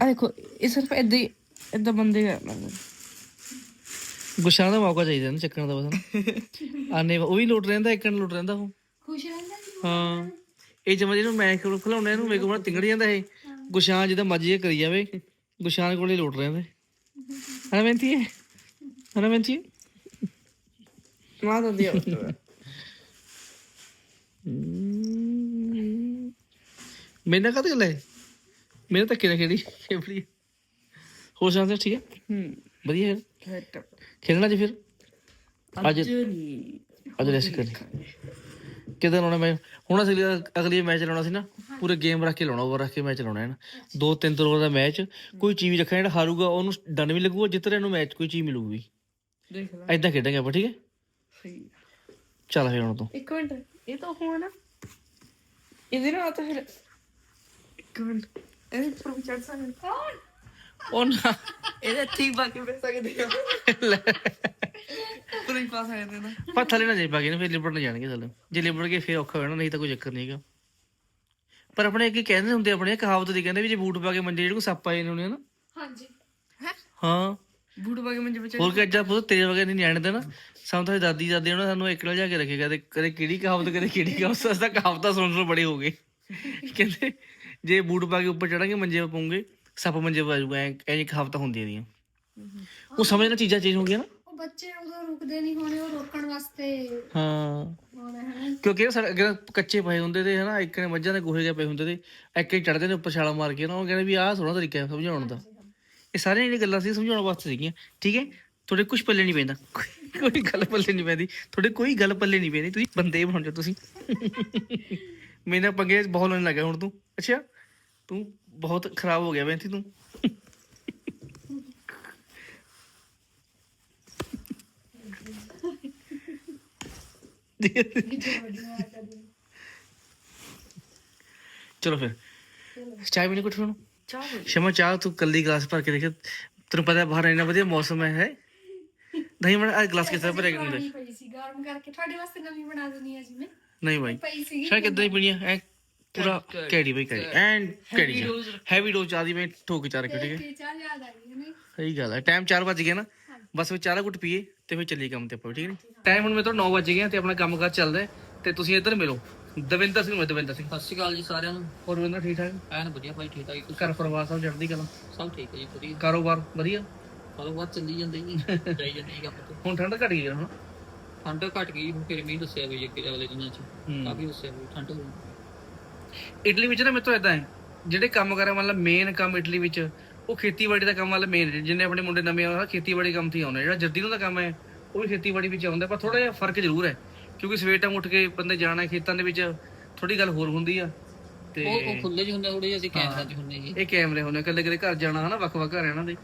Speaker 1: ਆ ਦੇਖੋ ਇਹ ਸਿਰਫ ਏਦਾਂ ਹੀ ਬੰਦੇ ਕਰਨਾ
Speaker 2: ਗੁੱਸਾ ਦਾ ਮੌਕਾ ਚਾਹੀਦਾ ਨਾ ਚੱਕਣ ਦਾ ਬਸ ਆਨੇ ਉਹ ਵੀ ਲੁੱਟ ਰਹਿੰਦਾ ਇੱਕ ਨੂੰ ਲੁੱਟ ਰਹਿੰਦਾ ਉਹ।
Speaker 3: ਖੁਸ਼ ਰਹਿੰਦਾ
Speaker 2: ਹਾਂ। ਇਹ ਜਮਾ ਜਿਹਨੂੰ ਮੈਂ ਕੋਲ ਖਲਾਉਣਾ ਇਹਨੂੰ ਮੇਰੇ ਕੋਲ ਤਿੰਗੜ ਜਾਂਦਾ ਇਹ। ਗੁਸ਼ਾਨ ਜਿੱਦਾਂ ਮਰਜ਼ੀ ਇਹ ਕਰੀ ਜਾਵੇ ਗੁਸ਼ਾਨ ਕੋਲੇ ਲੁੱਟ ਰਹਿੰਦੇ। ਹਨਾ ਬੈਂਤੀ ਹੈ ਹਨਾ ਬੈਂਤੀ
Speaker 1: ਮਾਂ ਤਾਂ ਦਿਆ
Speaker 2: ਮੈਨਾਂ ਕਦ ਗੱਲ ਹੈ? ਮੇਰੇ ਤਾਂ ਕਿਹਨੇ ਖੇੜੀ ਖੇਪੜੀ ਹੋ ਸਕਦਾ ਠੀਕ ਹੈ
Speaker 1: ਹੂੰ।
Speaker 2: ਵਧੀਆ ਹੈ ਖੇਡਣਾ ਜੀ ਫਿਰ? ਅੱਜ
Speaker 1: ਅੱਜ ਨਹੀਂ।
Speaker 2: ਅੱਜ ਰੈਸਟ ਕਰੀ ਕਿਦਾਂ ਲਾਉਣਾ ਮੈਂ? ਹੁਣ ਅਸੀਂ ਅਗਲੀ ਮੈਚ ਲਾਉਣਾ ਸੀ ਨਾ ਪੂਰੇ ਗੇਮ ਰੱਖ ਕੇ ਲਾਉਣਾ ਓਵਰ ਰੱਖ ਕੇ ਮੈਚ ਲਾਉਣਾ ਹੈ ਨਾ। ਦੋ ਤਿੰਨ ਤਰ੍ਹਾਂ ਦਾ ਮੈਚ ਕੋਈ ਚੀਜ਼ ਰੱਖਣਾ ਜਿਹੜਾ ਹਾਰੂਗਾ ਉਹਨੂੰ ਡਨ ਵੀ ਲੱਗੂਗਾ ਜਿੱਤ ਰਿਹਾ ਨੂੰ ਮੈਚ ਕੋਈ ਚੀਜ਼ ਮਿਲੂਗੀ
Speaker 1: ਦੇਖ ਲੈ।
Speaker 2: ਐਦਾਂ ਖੇਡਾਂਗੇ ਆਪਾਂ ਠੀਕ ਹੈ?
Speaker 1: ਸਹੀ
Speaker 2: ਚੱਲ ਫੇਰ ਹੁਣ ਤੂੰ।
Speaker 1: ਇੱਕ ਮਿੰਟ ਇਹ ਤਾਂ ਉਹ ਹੈ ਨਾ ਇਹਦੇ ਨਾਲ ਤਾਂ ਫਿਰ ਇੱਕ ਮਿੰਟ। ਇਹ ਉੱਪਰ ਵੀ ਚੜ ਸਕਦੇ ਕੌਣ
Speaker 2: ਉਹ ਨਾ
Speaker 1: ਇਹਦੇ ਠੀਕ ਬਾਕੀ ਬੈ ਸਕਦੇ ਆ ਉੱਪਰ ਹੀ ਪਾ ਸਕਦੇ ਨਾ।
Speaker 2: ਪਰ ਥੱਲੇ ਨਾ ਜਾਈ ਪਾਗੇ ਨਾ ਫਿਰ ਲਿਬੜ ਨਾ ਜਾਣਗੇ ਥੱਲੇ। ਜੇ ਲਿਬੜ ਗਏ ਫੇਰ ਔਖਾ ਹੋਣਾ ਨਹੀਂ ਤਾਂ ਕੋਈ ਚੱਕਰ ਨਹੀਂਗਾ ਪਰ ਆਪਣੇ ਅੱਗੇ ਕਹਿੰਦੇ ਹੁੰਦੇ ਆਪਣੇ ਕਹਾਵਤ ਦੀ ਕਹਿੰਦੇ ਵੀ ਜੇ ਬੂਟ ਪਾ ਕੇ ਮੰਜੇ ਜਿਹੜੇ ਕੋ ਸੱਪ ਆਏ ਨੇ ਉਹਨੇ ਨਾ।
Speaker 3: ਹਾਂਜੀ।
Speaker 2: ਹਾਂ?
Speaker 1: ਬੂਟ ਪਾ ਕੇ ਮੰਜੇ ਵਿੱਚ
Speaker 2: ਹੋਰ ਕਿ ਅੱਜਾ ਪੁੱਤ ਤੇਰੇ ਵਗੇ ਨਹੀਂ ਨਿਆਣੇ ਦੇ ਨਾ ਸਾਨੂੰ ਤਾਂ ਦਾਦੀ ਦਾਦੀ ਉਹਨਾਂ ਸਾਨੂੰ ਇੱਕ ਨਾਲ ਜਾ ਕੇ ਰੱਖੇ ਕਦੇ ਕਦੇ ਕਿਹੜੀ ਕਹਾਵਤ ਕਦੇ ਕਿਹੜੀ ਕਹਾਵਤ ਅਸਾਂ ਕਹਾਵਤਾਂ ਸੁਣ ਸੁਣ ਬੜੇ ਹੋ ਗਏ। ਕਹਿੰਦੇ ਜੇ ਬੂਟ ਪਾ ਕੇ ਉੱਪਰ ਚੜਾਂਗੇ ਮੰਜੇ 'ਤੇ ਪਾਉਂਗੇ ਸੱਪ ਮੰਜੇ 'ਤੇ ਆਜੂਗਾ ਐ ਐਂ ਕਹਾਵਤਾਂ ਹੁੰਦੀਆਂ ਦੀਆਂ ਉਹ ਸਮੇਂ ਨਾਲ ਚੀਜ਼ਾਂ ਚੇਂਜ ਹੋ ਗਈਆਂ ਨਾ।
Speaker 3: ਉਹ ਬੱਚੇ ਉਦੋਂ ਰੁਕਦੇ ਨਹੀਂ ਹੋਣੇ ਉਹ ਰੋਕਣ ਵਾਸਤੇ
Speaker 2: ਹਾਂ।
Speaker 3: ਹੋਣਾ ਹੈ ਨਾ।
Speaker 2: ਕਿਉਂਕਿ ਸਾਡੇ ਕੱਚੇ ਪਏ ਹੁੰਦੇ ਤੇ ਹਨਾ ਇੱਕ ਨੇ ਮੱਝਾਂ ਦੇ ਗੋਹੇ ਜਿਹੇ ਪਏ ਹੁੰਦੇ ਤੇ ਇੱਕ ਹੀ ਚੜਦੇ ਨੇ ਉੱਪਰ ਛਾਲਾ ਮਾਰ ਕੇ ਨਾ ਉਹ ਕਹਿੰਦੇ ਵੀ ਆਹ ਸੋਹਣਾ ਤਰੀਕਾ ਹੈ ਸਮਝਾਉਣ ਦਾ। ਇਹ ਸਾਰੀਆਂ ਜਿਹੜੀਆਂ ਗੱਲਾਂ ਸੀ ਸਮਝਾਉਣ ਵਾਸਤੇ ਸੀਗੀਆਂ। ਠੀਕ ਹੈ? ਤੁਹਾਡੇ ਕੁਝ ਪੱਲੇ ਨਹੀਂ ਪੈਂਦਾ। ਕੋਈ- ਕੋਈ ਗੱਲ ਪੱਲੇ ਨਹੀਂ ਪੈਂਦੀ। ਤੁਹਾਡੇ ਕੋਈ ਗੱਲ ਪੱਲੇ ਨਹੀਂ ਪੈਂਦੀ। ਤੁਸੀਂ ਬੰਦੇ ਬਣ ਜਾਓ ਤੁਸੀਂ। ਮੇਰੇ ਨਾਲ ਪੰਗੇ ਬਹੁਤ ਲੈਣ ਲੱਗਾ ਹੁਣ ਤੂੰ। ਅੱਛਾ? ਤੂੰ ਬਹੁਤ ਖਰਾਬ ਹੋ ਗਿਆ ਬੈਂਤੀ ਤੂੰ। ਚਲੋ ਫਿਰ। ਚਾਹ ਵੀ ਨਹੀਂ ਕੁਛ ਹੁਣ?
Speaker 1: ਚਾਹ
Speaker 2: ਸ਼ਮਾ ਚਾਹ ਤੂੰ ਕੱਲੀ ਗਲਾਸ ਭਰ ਕੇ ਦੇਖ ਤੈਨੂੰ ਪਤਾ ਬਾਹਰ ਇੰਨਾ ਵਧੀਆ ਮੌਸਮ ਹੈ ਹੈ? ਨਹੀਂ ਮੈਂ ਆ ਗਲਾਸ ਤਰ੍ਹਾਂ ਭਰਿਆ ਹੁੰਦਾ
Speaker 3: ਪਈ ਸੀ ਗਰਮ ਕਰਕੇ। ਤੁਹਾਡੇ ਵਾਸਤੇ ਨਵੀਂ ਬਣਾ ਦਿੰਦੀ ਆ ਜੀ ਮੈਂ।
Speaker 2: ਨਹੀਂ ਭਾਈ। ਸ਼ਾਇਦ ਕਿੱਦਾਂ ਹੀ ਪੀਣੀ ਹੈ ਐ ਪੂਰਾ ਕੈੜੀ ਬਈ ਕੈੜੀ। ਐਂਡ ਕੈੜੀ ਹੈਵੀ ਡੋਜ਼ ਆਦੀ ਮੈਂ ਠੋਕ ਚਾਰ ਕੇ ਠੀਕ ਹੈ?
Speaker 3: ਤੇ ਚਾਹ ਯਾਦ ਆ ਗਈ ਹੈ ਨਾ।
Speaker 2: ਸਹੀ ਗੱਲ ਹੈ ਟਾਈਮ 4 ਵਜ ਗਿਆ ਨਾ। ਬਸ ਫਿਰ ਚਾਰਾ ਗੁੱਟ ਪੀਏ ਤੇ ਫਿਰ ਚੱਲੀਏ ਕੰਮ ਤੇ ਆਪਾਂ ਠੀਕ ਹੈ ਟਾਈਮ ਹੁਣ ਮੇਰੇ ਤੋਂ 9 ਵਜ ਗਏ ਤੇ ਆਪਣਾ ਕੰਮ ਕਾਰ ਚੱਲਦਾ ਹੈ ਤੇ ਤੁਸੀਂ ਇੱਧਰ ਮਿਲੋ। ਦਵਿੰਦਰ ਸਿੰਘ ਮੈਂ ਦਵਿੰਦਰ ਸਿੰਘ।
Speaker 4: ਸਤਿ ਸ਼੍ਰੀ ਅਕਾਲ ਜੀ ਸਾਰਿਆਂ ਨੂੰ।
Speaker 2: ਹੋਰ ਬੰਦਾ ਠੀਕ ਠਾਕ?
Speaker 4: ਐਨ ਵਧੀਆ ਭਾਈ ਠੀਕ ਠਾਕ। ਜੀ
Speaker 2: ਘਰ ਪਰਿਵਾਰ ਸਭ ਜੜਦੀ ਕਲਾ?
Speaker 4: ਸਭ ਠੀਕ ਹੈ ਜੀ ਵਧੀਆ।
Speaker 2: ਕਾਰੋਬਾਰ ਵਧੀਆ?
Speaker 4: ਕਾਰੋਬਾਰ ਚੱਲੀ ਜਾਂਦੇ ਜੀ। ਜਾਈ ਜਾਂਦੇ ਜੀ ਕੰਮ ਤੇ।
Speaker 2: ਹੁਣ ਠੰਡ ਘਟ ਗਈ ਹੈ ਹੁਣ?
Speaker 4: ਠੰਡ ਘਟ ਗਈ ਹੁਣ ਫਿਰ ਮੀਂਹ ਦੱਸਿਆ ਵੀ ਅੱਗੇ ਅਗਲੇ ਦਿਨਾਂ ਚ।
Speaker 2: ਹੂੰ।
Speaker 4: ਕਾਫੀ ਦੱਸਿਆ ਵੀ ਠੰਡ ਹੋਊ
Speaker 2: ਇਟਲੀ ਵਿੱਚ ਨਾ ਮੇਰੇ ਤੋਂ ਇਦਾਂ ਹੈ ਜਿਹੜੇ ਕੰਮ ਕਰਾਂ ਮਤਲਬ ਮੇਨ ਕੰਮ ਇਟਲੀ ਵਿੱਚ ਉਹ ਖੇਤੀਬਾੜੀ ਦਾ ਕੰਮ ਵਾਲਾ ਮੇਨ ਜਿੰਨੇ ਆਪਣੇ ਮੁੰਡੇ ਨਵੇਂ ਆਉਣਾ ਖੇਤੀਬਾੜੀ ਕੰਮ ਤੇ ਹੀ ਆਉਂਦੇ ਜਿਹੜਾ ਜਰਦੀਨੋਂ ਦਾ ਕੰਮ ਹੈ ਉਹ ਵੀ ਖੇਤੀਬਾੜੀ ਵਿੱਚ ਆਉਂਦਾ ਪਰ ਥੋੜਾ ਜਿਹਾ ਫ਼ਰਕ ਜ਼ਰੂਰ ਹੈ ਕਿਉਂਕਿ ਸਵੇਰ ਟਾਈਮ ਉੱਠ ਕੇ ਬੰਦੇ ਜਾਣਾ ਖੇਤਾਂ ਦੇ ਵਿੱਚ ਥੋੜੀ ਗੱਲ ਹੋਰ ਹੁੰਦੀ ਆ ਤੇ
Speaker 4: ਉਹ ਉਹ ਖੁੱਲੇ ਜਿਹੇ ਹੁੰਦੇ ਥੋੜੇ ਜਿਹੇ ਅਸੀਂ ਕੈਮਰਾ 'ਚ ਹੁੰਦੇ ਜੀ
Speaker 2: ਇਹ ਕੈਮਰੇ ਹੁੰਦੇ ਇਕੱਲੇ ਇਕੱਲੇ ਘਰ ਜਾਣਾ ਹਨਾ ਵੱਖ ਵੱਖ ਘਰ ਇਹਨਾਂ ਦੇ।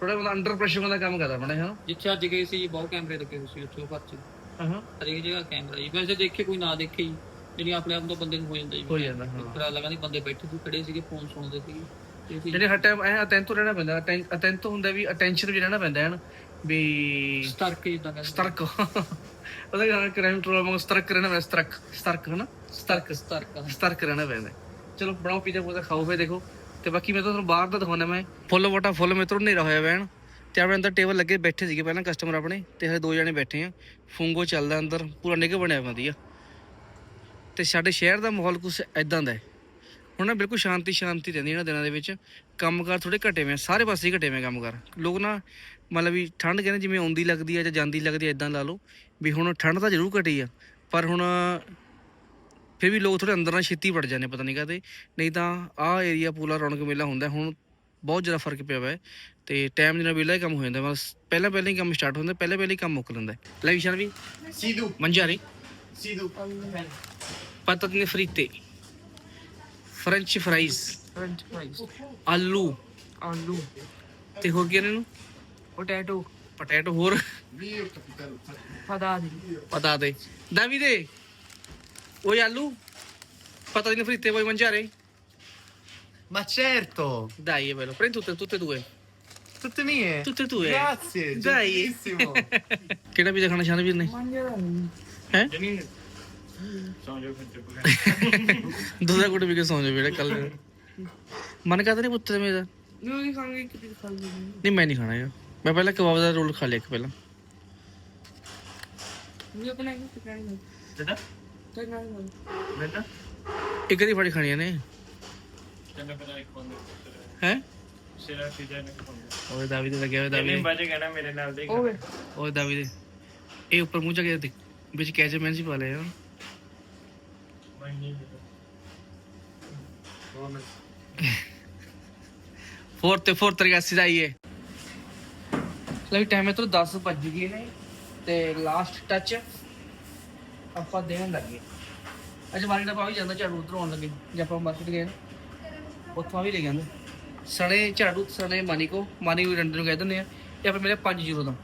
Speaker 2: ਥੋੜਾ ਬੰਦਾ ਅੰਡਰ ਪ੍ਰੈਸ਼ਰ ਦਾ ਕੰਮ ਕਰਦਾ ਬਣਾ ਹਨਾ।
Speaker 4: ਜਿੱਥੇ ਅੱਜ ਗਏ ਸੀ ਬਹੁਤ ਕੈਮਰੇ ਲੱਗੇ ਹੋਏ ਸੀ ਉੱਥੇ ਉਹ ਚ।
Speaker 2: ਹਾਂ
Speaker 4: ਹਰੇਕ ਜਗ੍ਹਾ ਕੈਮਰਾ ਜੀ ਵੈਸੇ ਦੇਖੇ ਕੋਈ ਨਾ ਦੇਖੇ ਜੀ ਜਿਹੜੀ ਆਪਣੇ ਆਪ ਤੋਂ ਬੰਦੇ ਨੂੰ ਹੋ ਜਾਂਦਾ ਜੀ।
Speaker 2: ਹੋ ਜਾਂਦਾ ਹਾਂ।
Speaker 4: ਫਿਰ ਲੱਗਾ ਨਹੀਂ ਬੰਦੇ ਬੈਠੇ ਸੀ ਖੜੇ ਸੀਗੇ ਫੋਨ ਸੁਣਦੇ ਸੀਗੇ
Speaker 2: ਜਿਹੜੇ ਹਰ ਟਾਈਮ ਐ ਅਟੈਂਟ ਰਹਿਣਾ ਪੈਂਦਾ ਅਟੈਂਟ ਹੁੰਦਾ ਵੀ ਅਟੈਂਸ਼ਨ ਵਿੱਚ ਰਹਿਣਾ ਪੈਂਦਾ ਹੈ ਨਾ ਵੀ
Speaker 4: ਸਟਾਰਕ ਜਿੱਦਾਂ ਕਹਿੰਦੇ।
Speaker 2: ਸਤਰਕ। ਉਹਦਾ ਗਾਣਾ ਕ੍ਰਾਈਮ ਟਰੋਲ ਵਾਂਗ ਸਤਰਕ ਰਹਿਣਾ ਪੈਂਦਾ ਸਤਰਕ ਸਤਰਕ ਹਨਾ? ਸਤਰਕ
Speaker 4: ਸਟਾਰਕ
Speaker 2: ਸਤਰਕ ਰਹਿਣਾ ਪੈਂਦਾ। ਚਲੋ ਬਣਾਓ ਪੀਜ਼ਾ ਪੂਜ਼ਾ ਖਾਓ ਫੇ ਦੇਖੋ। ਤੇ ਬਾਕੀ ਮੈਂ ਤੁਹਾਨੂੰ ਬਾਹਰ ਦਾ ਦਿਖਾਉਣਾ ਮੈਂ। ਫੁੱਲ ਵਟਾ ਫੁੱਲ ਮੇਤਰੋਂ ਹਨੇਰਾ ਹੋਇਆ ਵੈਣ। ਤੇ ਆਪਣੇ ਅੰਦਰ ਟੇਬਲ ਲੱਗੇ ਬੈਠੇ ਸੀਗੇ ਪਹਿਲਾਂ ਕਸਟਮਰ ਆਪਣੇ ਤੇ ਹਲੇ ਦੋ ਜਣੇ ਬੈਠੇ ਆ। ਫੁੰਗੋ ਚੱਲਦਾ ਅੰਦਰ ਪੂਰਾ ਨਿੱਘ ਬਣਿਆ ਵਧੀਆ। ਤੇ ਸਾਡੇ ਸ਼ਹਿਰ ਦਾ ਮਾਹੌਲ ਕੁਛ ਐਦਾਂ ਦਾ ਹੈ। ਹੁਣ ਨਾ ਬਿਲਕੁਲ ਸ਼ਾਂਤੀ ਸ਼ਾਂਤੀ ਰਹਿੰਦੀ ਇਹਨਾਂ ਦਿਨਾਂ ਦੇ ਵਿੱਚ। ਕੰਮਕਾਰ ਥੋੜੇ ਘਟੇ ਹੋਏ ਆ ਸਾਰੇ ਪਾਸੇ ਹੀ ਘਟੇ ਹੋਏ ਆ ਕੰਮਕਾਰ। ਲੋਕ ਨਾ ਮਤਲਬ ਵੀ ਠੰਡ ਕਹਿੰਦੇ ਜਿਵੇਂ ਆਉਂਦੀ ਲੱਗਦੀ ਆ ਜਾਂ ਜਾਂਦੀ ਲੱਗਦੀ ਆ ਇਦਾਂ ਲਾ ਲਓ ਵੀ ਹੁਣ ਠੰਡ ਤਾਂ ਜ਼ਰੂਰ ਘਟੀ ਆ ਪਰ ਹੁਣ ਫਿਰ ਵੀ ਲੋਕ ਥੋੜੇ ਅੰਦਰ ਨਾਲ ਛੇਤੀ ਵੜ ਜਾਂਦੇ ਪਤਾ ਨਹੀਂ ਕਾਹਤੇ ਨਹੀਂ ਤਾਂ ਆਹ ਏਰੀਆ ਪੂਰਾ ਰੌਣਕ ਮੇਲਾ ਹੁੰਦਾ ਹੁਣ ਬਹੁਤ ਜ਼ਿਆਦਾ ਫ਼ਰਕ ਪਿਆ ਹੋਇਆ ਹੈ ਤੇ ਟਾਈਮ ਦੇ ਨਾਲ ਵੇਲਾ ਹੀ ਕੰਮ ਹੋ ਜਾਂਦਾ ਬਸ ਪਹਿਲਾਂ ਪਹਿਲਾਂ ਹੀ ਕੰਮ ਸਟਾਰਟ ਹੁੰਦਾ ਪਹਿਲਾਂ ਪਹਿਲਾਂ ਹੀ ਕੰਮ ਮੁੱਕ ਲੈਂਦਾ। ਲੈ ਵੀ
Speaker 5: Sidu,
Speaker 2: ਮੰਜਾਰੀ
Speaker 5: Sidu.
Speaker 2: patatine fritte French fries
Speaker 1: French fries
Speaker 2: ਆਲੂ
Speaker 1: ਆਲੂ
Speaker 2: ਤੇ ਹੋਰ ਕੀ ਇਹਨਾਂ ਨੂੰ
Speaker 1: ਪੋਟੈਟੋ
Speaker 2: ਪੋਟੈਟੋ ਹੋਰ
Speaker 5: Mio capitano.
Speaker 1: ਪਤਾ ਦੀ
Speaker 2: ਪਤਾ ਦੇ oi ਆਲੂ patatine fritte vuoi mangiare?
Speaker 5: Ma certo,
Speaker 2: Dai, è bello. Prendi tutte, tutte e due.
Speaker 5: tutte mie.
Speaker 2: Tutte e due.
Speaker 5: Grazie,
Speaker 2: Dai.
Speaker 5: gentilissimo.
Speaker 2: ਕਿਹੜਾ ਪੀਜ਼ਾ ਖਾਣਾ ਸ਼ਾਨਵੀਰ ਨੇ ਹੈ ਦੂਸਰਾ ਕੁੱਟ ਵੀ ਕੇ ਸੌਂ ਜਾ ਵੀਰੇ ਕੱਲ ਮਨ ਕਰਦਾ ਨਹੀਂ ਪੁੱਤ ਮੇਰਾ।
Speaker 1: ਨੂੰ ਨਹੀਂ ਖਾਂਗੇ ਕਿਤੇ ਖਾ ਲਈ
Speaker 2: ਨਹੀਂ ਮੈਂ ਨਹੀਂ ਖਾਣਾ ਯਾਰ। ਮੈਂ ਪਹਿਲਾਂ ਕਬਾਬ ਦਾ ਰੋਲ ਖਾ ਲਿਆ ਇੱਕ ਪਹਿਲਾਂ।
Speaker 1: ਵੀ ਆਪਣਾ ਇੱਕ ਟਿਕਾਣੀ ਨਹੀਂ
Speaker 5: Dada?
Speaker 1: ਤੇ ਨਹੀਂ
Speaker 5: Dada?
Speaker 2: ਇੱਕ ਦੀ ਫੜੀ ਖਾਣੀਆਂ ਨੇ ਹੈ।
Speaker 6: ਸਿਰਾ ਪੀਜ਼ਾ ਨਹੀਂ ਖਾਂਦਾ
Speaker 2: ਓਏ ਦਾਵੀ ਤੇ ਲੱਗਿਆ ਹੋਇਆ ਦਾਵੀ
Speaker 6: ਨਹੀਂ
Speaker 2: ਦੇ
Speaker 6: ਬਾਜੇ ਕਹਿਣਾ ਮੇਰੇ ਨਾਲ ਦੇ
Speaker 1: ਓਏ।
Speaker 2: ਓਏ ਦਾਵੀ ਦੇ। ਇਹ ਉੱਪਰ ਮੂੰਹ ਚੱਕਿਆ ਤੇ ਵਿੱਚ ਕੈਚਅਪ ਮੈਂਸ ਹੀ ਪਾ ਲਿਆ। ਯਾਰ
Speaker 6: ਮੈਂ ਨਹੀਂ
Speaker 2: ਫੋਰ ਤੇ ਫੋਰ ਤਰੀਕਾ ਸਿਧਾਈਏ ਟਾਈਮ ਤੋਂ 10 ਵੱਜ ਗਏ ਨੇ ਤੇ ਲਾਸਟ ਟੱਚ ਆਪਾਂ ਦੇਣ ਲੱਗੇ। ਅੱਜ ਮਾਰੀ ਦਾ ਵੀ ਜਾਂਦਾ ਝਾੜੂ ਉਧਰੋਂ ਆਉਣ ਲੱਗੇ, ਜੇ ਆਪਾਂ ਮਾਰਕੀਟ ਗਏ ਉੱਥੋਂ ਵੀ ਲੈ ਜਾਂਦੇ। ਸਣੇ ਝਾੜੂ, ਸਣੇ ਮਾਨੀ ਕੋ ਮਾਨੀ ਵੀ ਰੰਡੇ ਨੂੰ ਕਹਿ ਦਿੰਦੇ ਆ ਇਹ ਆਪਾਂ ਮੇਰੇ 5 ਯੂਰੋ ਦਾ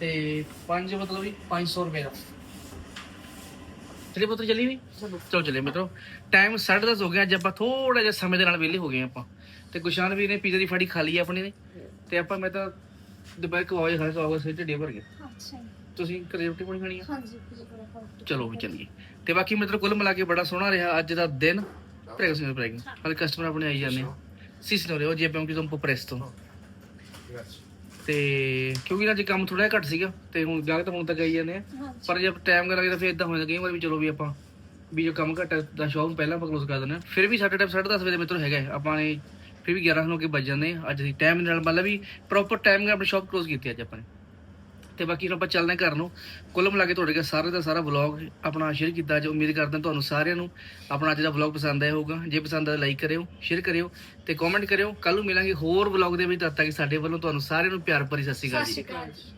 Speaker 2: ਤੇ 5 ਮਤਲਬ ਵੀ 500 ਰੁਪਏ ਦਾ। ਚਲੇ ਪੁੱਤਰ ਚੱਲੀ ਵੀ ਚਲੋ ਚੱਲੇ ਮਿੱਤਰੋ। ਟਾਈਮ 10:30 ਹੋ ਗਿਆ ਅੱਜ ਆਪਾਂ ਥੋੜਾ ਜਿਹਾ ਸਮੇਂ ਦੇ ਨਾਲ ਵਿਹਲੇ ਹੋ ਗਏ ਆਪਾਂ। ਤੇ ਗੁਸ਼ਾਨ ਵੀ ਨੇ ਪੀਜ਼ਾ ਦੀ ਫਾੜੀ ਖਾ ਲਈ ਆਪਣੀ ਨੇ ਤੇ ਆਪਾਂ ਮੈਂ ਤਾਂ ਦੁਪਹਿਰ ਕੋ ਆਏ ਖਾ ਕੇ ਆਵਾਜ਼ ਸਿੱਧੇ ਡੇ ਭਰ ਗਿਆ।
Speaker 3: ਅੱਛਾ
Speaker 2: ਤੁਸੀਂ ਘਰੇ ਰੋਟੀ ਪਾਣੀ ਖਾਣੀ ਆ?
Speaker 3: ਹਾਂਜੀ
Speaker 2: ਚਲੋ ਵੀ ਚੱਲੀਏ। ਤੇ ਬਾਕੀ ਮਿੱਤਰੋ ਕੁੱਲ ਮਿਲਾ ਕੇ ਬੜਾ ਸੋਹਣਾ ਰਿਹਾ ਅੱਜ ਦਾ ਦਿਨ। ਪ੍ਰੈਗੋ ਸਿੰਘ ਪ੍ਰੈਗੋ ਹਾਲੇ ਕਸਟਮਰ ਆਪਣੇ ਆਈ ਜਾਂਦੇ ਆ। ਸਿਸਨੋ ਰਿਓ ਜੇ ਪੰਕੀ ਤੋਂ ਪ੍ਰੈਸ ਤੋਂ। ਤੇ ਕਿਉਂਕਿ ਨਾ ਜੇ ਕੰਮ ਥੋੜਾ ਜਿਹਾ ਘੱਟ ਸੀਗਾ ਤੇ ਹੁਣ ਗਾਹਕ ਤਾਂ ਹੁਣ ਤੱਕ ਆਈ ਜਾਂਦੇ ਆ।
Speaker 3: ਹਾਂਜੀ।
Speaker 2: ਪਰ ਜਦ ਟਾਈਮ ਕਰ ਲੱਗਦਾ ਫਿਰ ਇਦਾਂ ਹੋ ਜਾਂਦਾ ਕਈ ਵਾਰ ਵੀ ਚਲੋ ਵੀ ਆਪਾਂ ਵੀ ਜੋ ਕੰਮ ਘੱਟ ਹੈ ਦਾ ਸ਼ੌਪ ਪਹਿਲਾਂ ਆਪਾਂ ਕਲੋਜ਼ ਕਰ ਦਿੰਦੇ ਹਾਂ ਫਿਰ ਵੀ ਸਾਡੇ ਟਾਈਮ 10:30 ਵਜੇ ਮਿੱਤਰ ਹੈਗਾ ਹੈ। ਆਪਾਂ ਨੇ ਫਿਰ ਵੀ 11 ਨੂੰ ਕੇ ਵੱਜ ਜਾਂਦੇ ਆ। ਅੱਜ ਦੀ ਟਾਈਮ ਨਾਲ ਮਤਲਬ ਵੀ ਪ੍ਰੋਪਰ ਟਾਈਮ ਨਾਲ ਆਪਣੀ ਸ਼ਾਪ ਕਲੋਜ਼ ਕੀਤੀ ਅੱਜ ਆਪਾਂ ਨੇ। ਤੇ ਬਾਕੀ ਹੁਣ ਆਪਾਂ ਚੱਲਦੇ ਹਾਂ ਘਰ ਨੂੰ, ਕੁੱਲ ਮਿਲਾ ਕੇ ਤੁਹਾਡੇ ਕੋਲ ਸਾਰੇ ਦਾ ਸਾਰਾ ਵਲੌਗ ਆਪਣਾ ਸ਼ੇਅਰ ਕੀਤਾ ਜੋ ਉਮੀਦ ਕਰਦੇ ਹਾਂ ਤੁਹਾਨੂੰ ਸਾਰਿਆਂ ਨੂੰ ਆਪਣਾ ਅੱਜ ਦਾ ਵਲੌਗ ਪਸੰਦ ਆਇਆ ਹੋਊਗਾ। ਜੇ ਪਸੰਦ ਆਇਆ ਲਾਈਕ ਕਰਿਓ ਸ਼ੇਅਰ ਕਰਿਓ ਤੇ ਕਮੈਂਟ ਕਰਿਓ। ਕੱਲ ਨੂੰ ਮਿਲਾਂਗੇ ਹੋਰ ਵਲੌਗ ਦੇ ਵਿੱਚ, ਤਦ ਤੱਕ ਸਾਡੇ ਵੱਲੋਂ ਤੁਹਾਨੂੰ ਸਾਰਿਆਂ ਨੂੰ ਪਿਆਰ ਭਰੀ ਸਤਿ ਸ਼੍ਰੀ ਅਕਾਲ
Speaker 3: ਅਕਾਲ ਜੀ।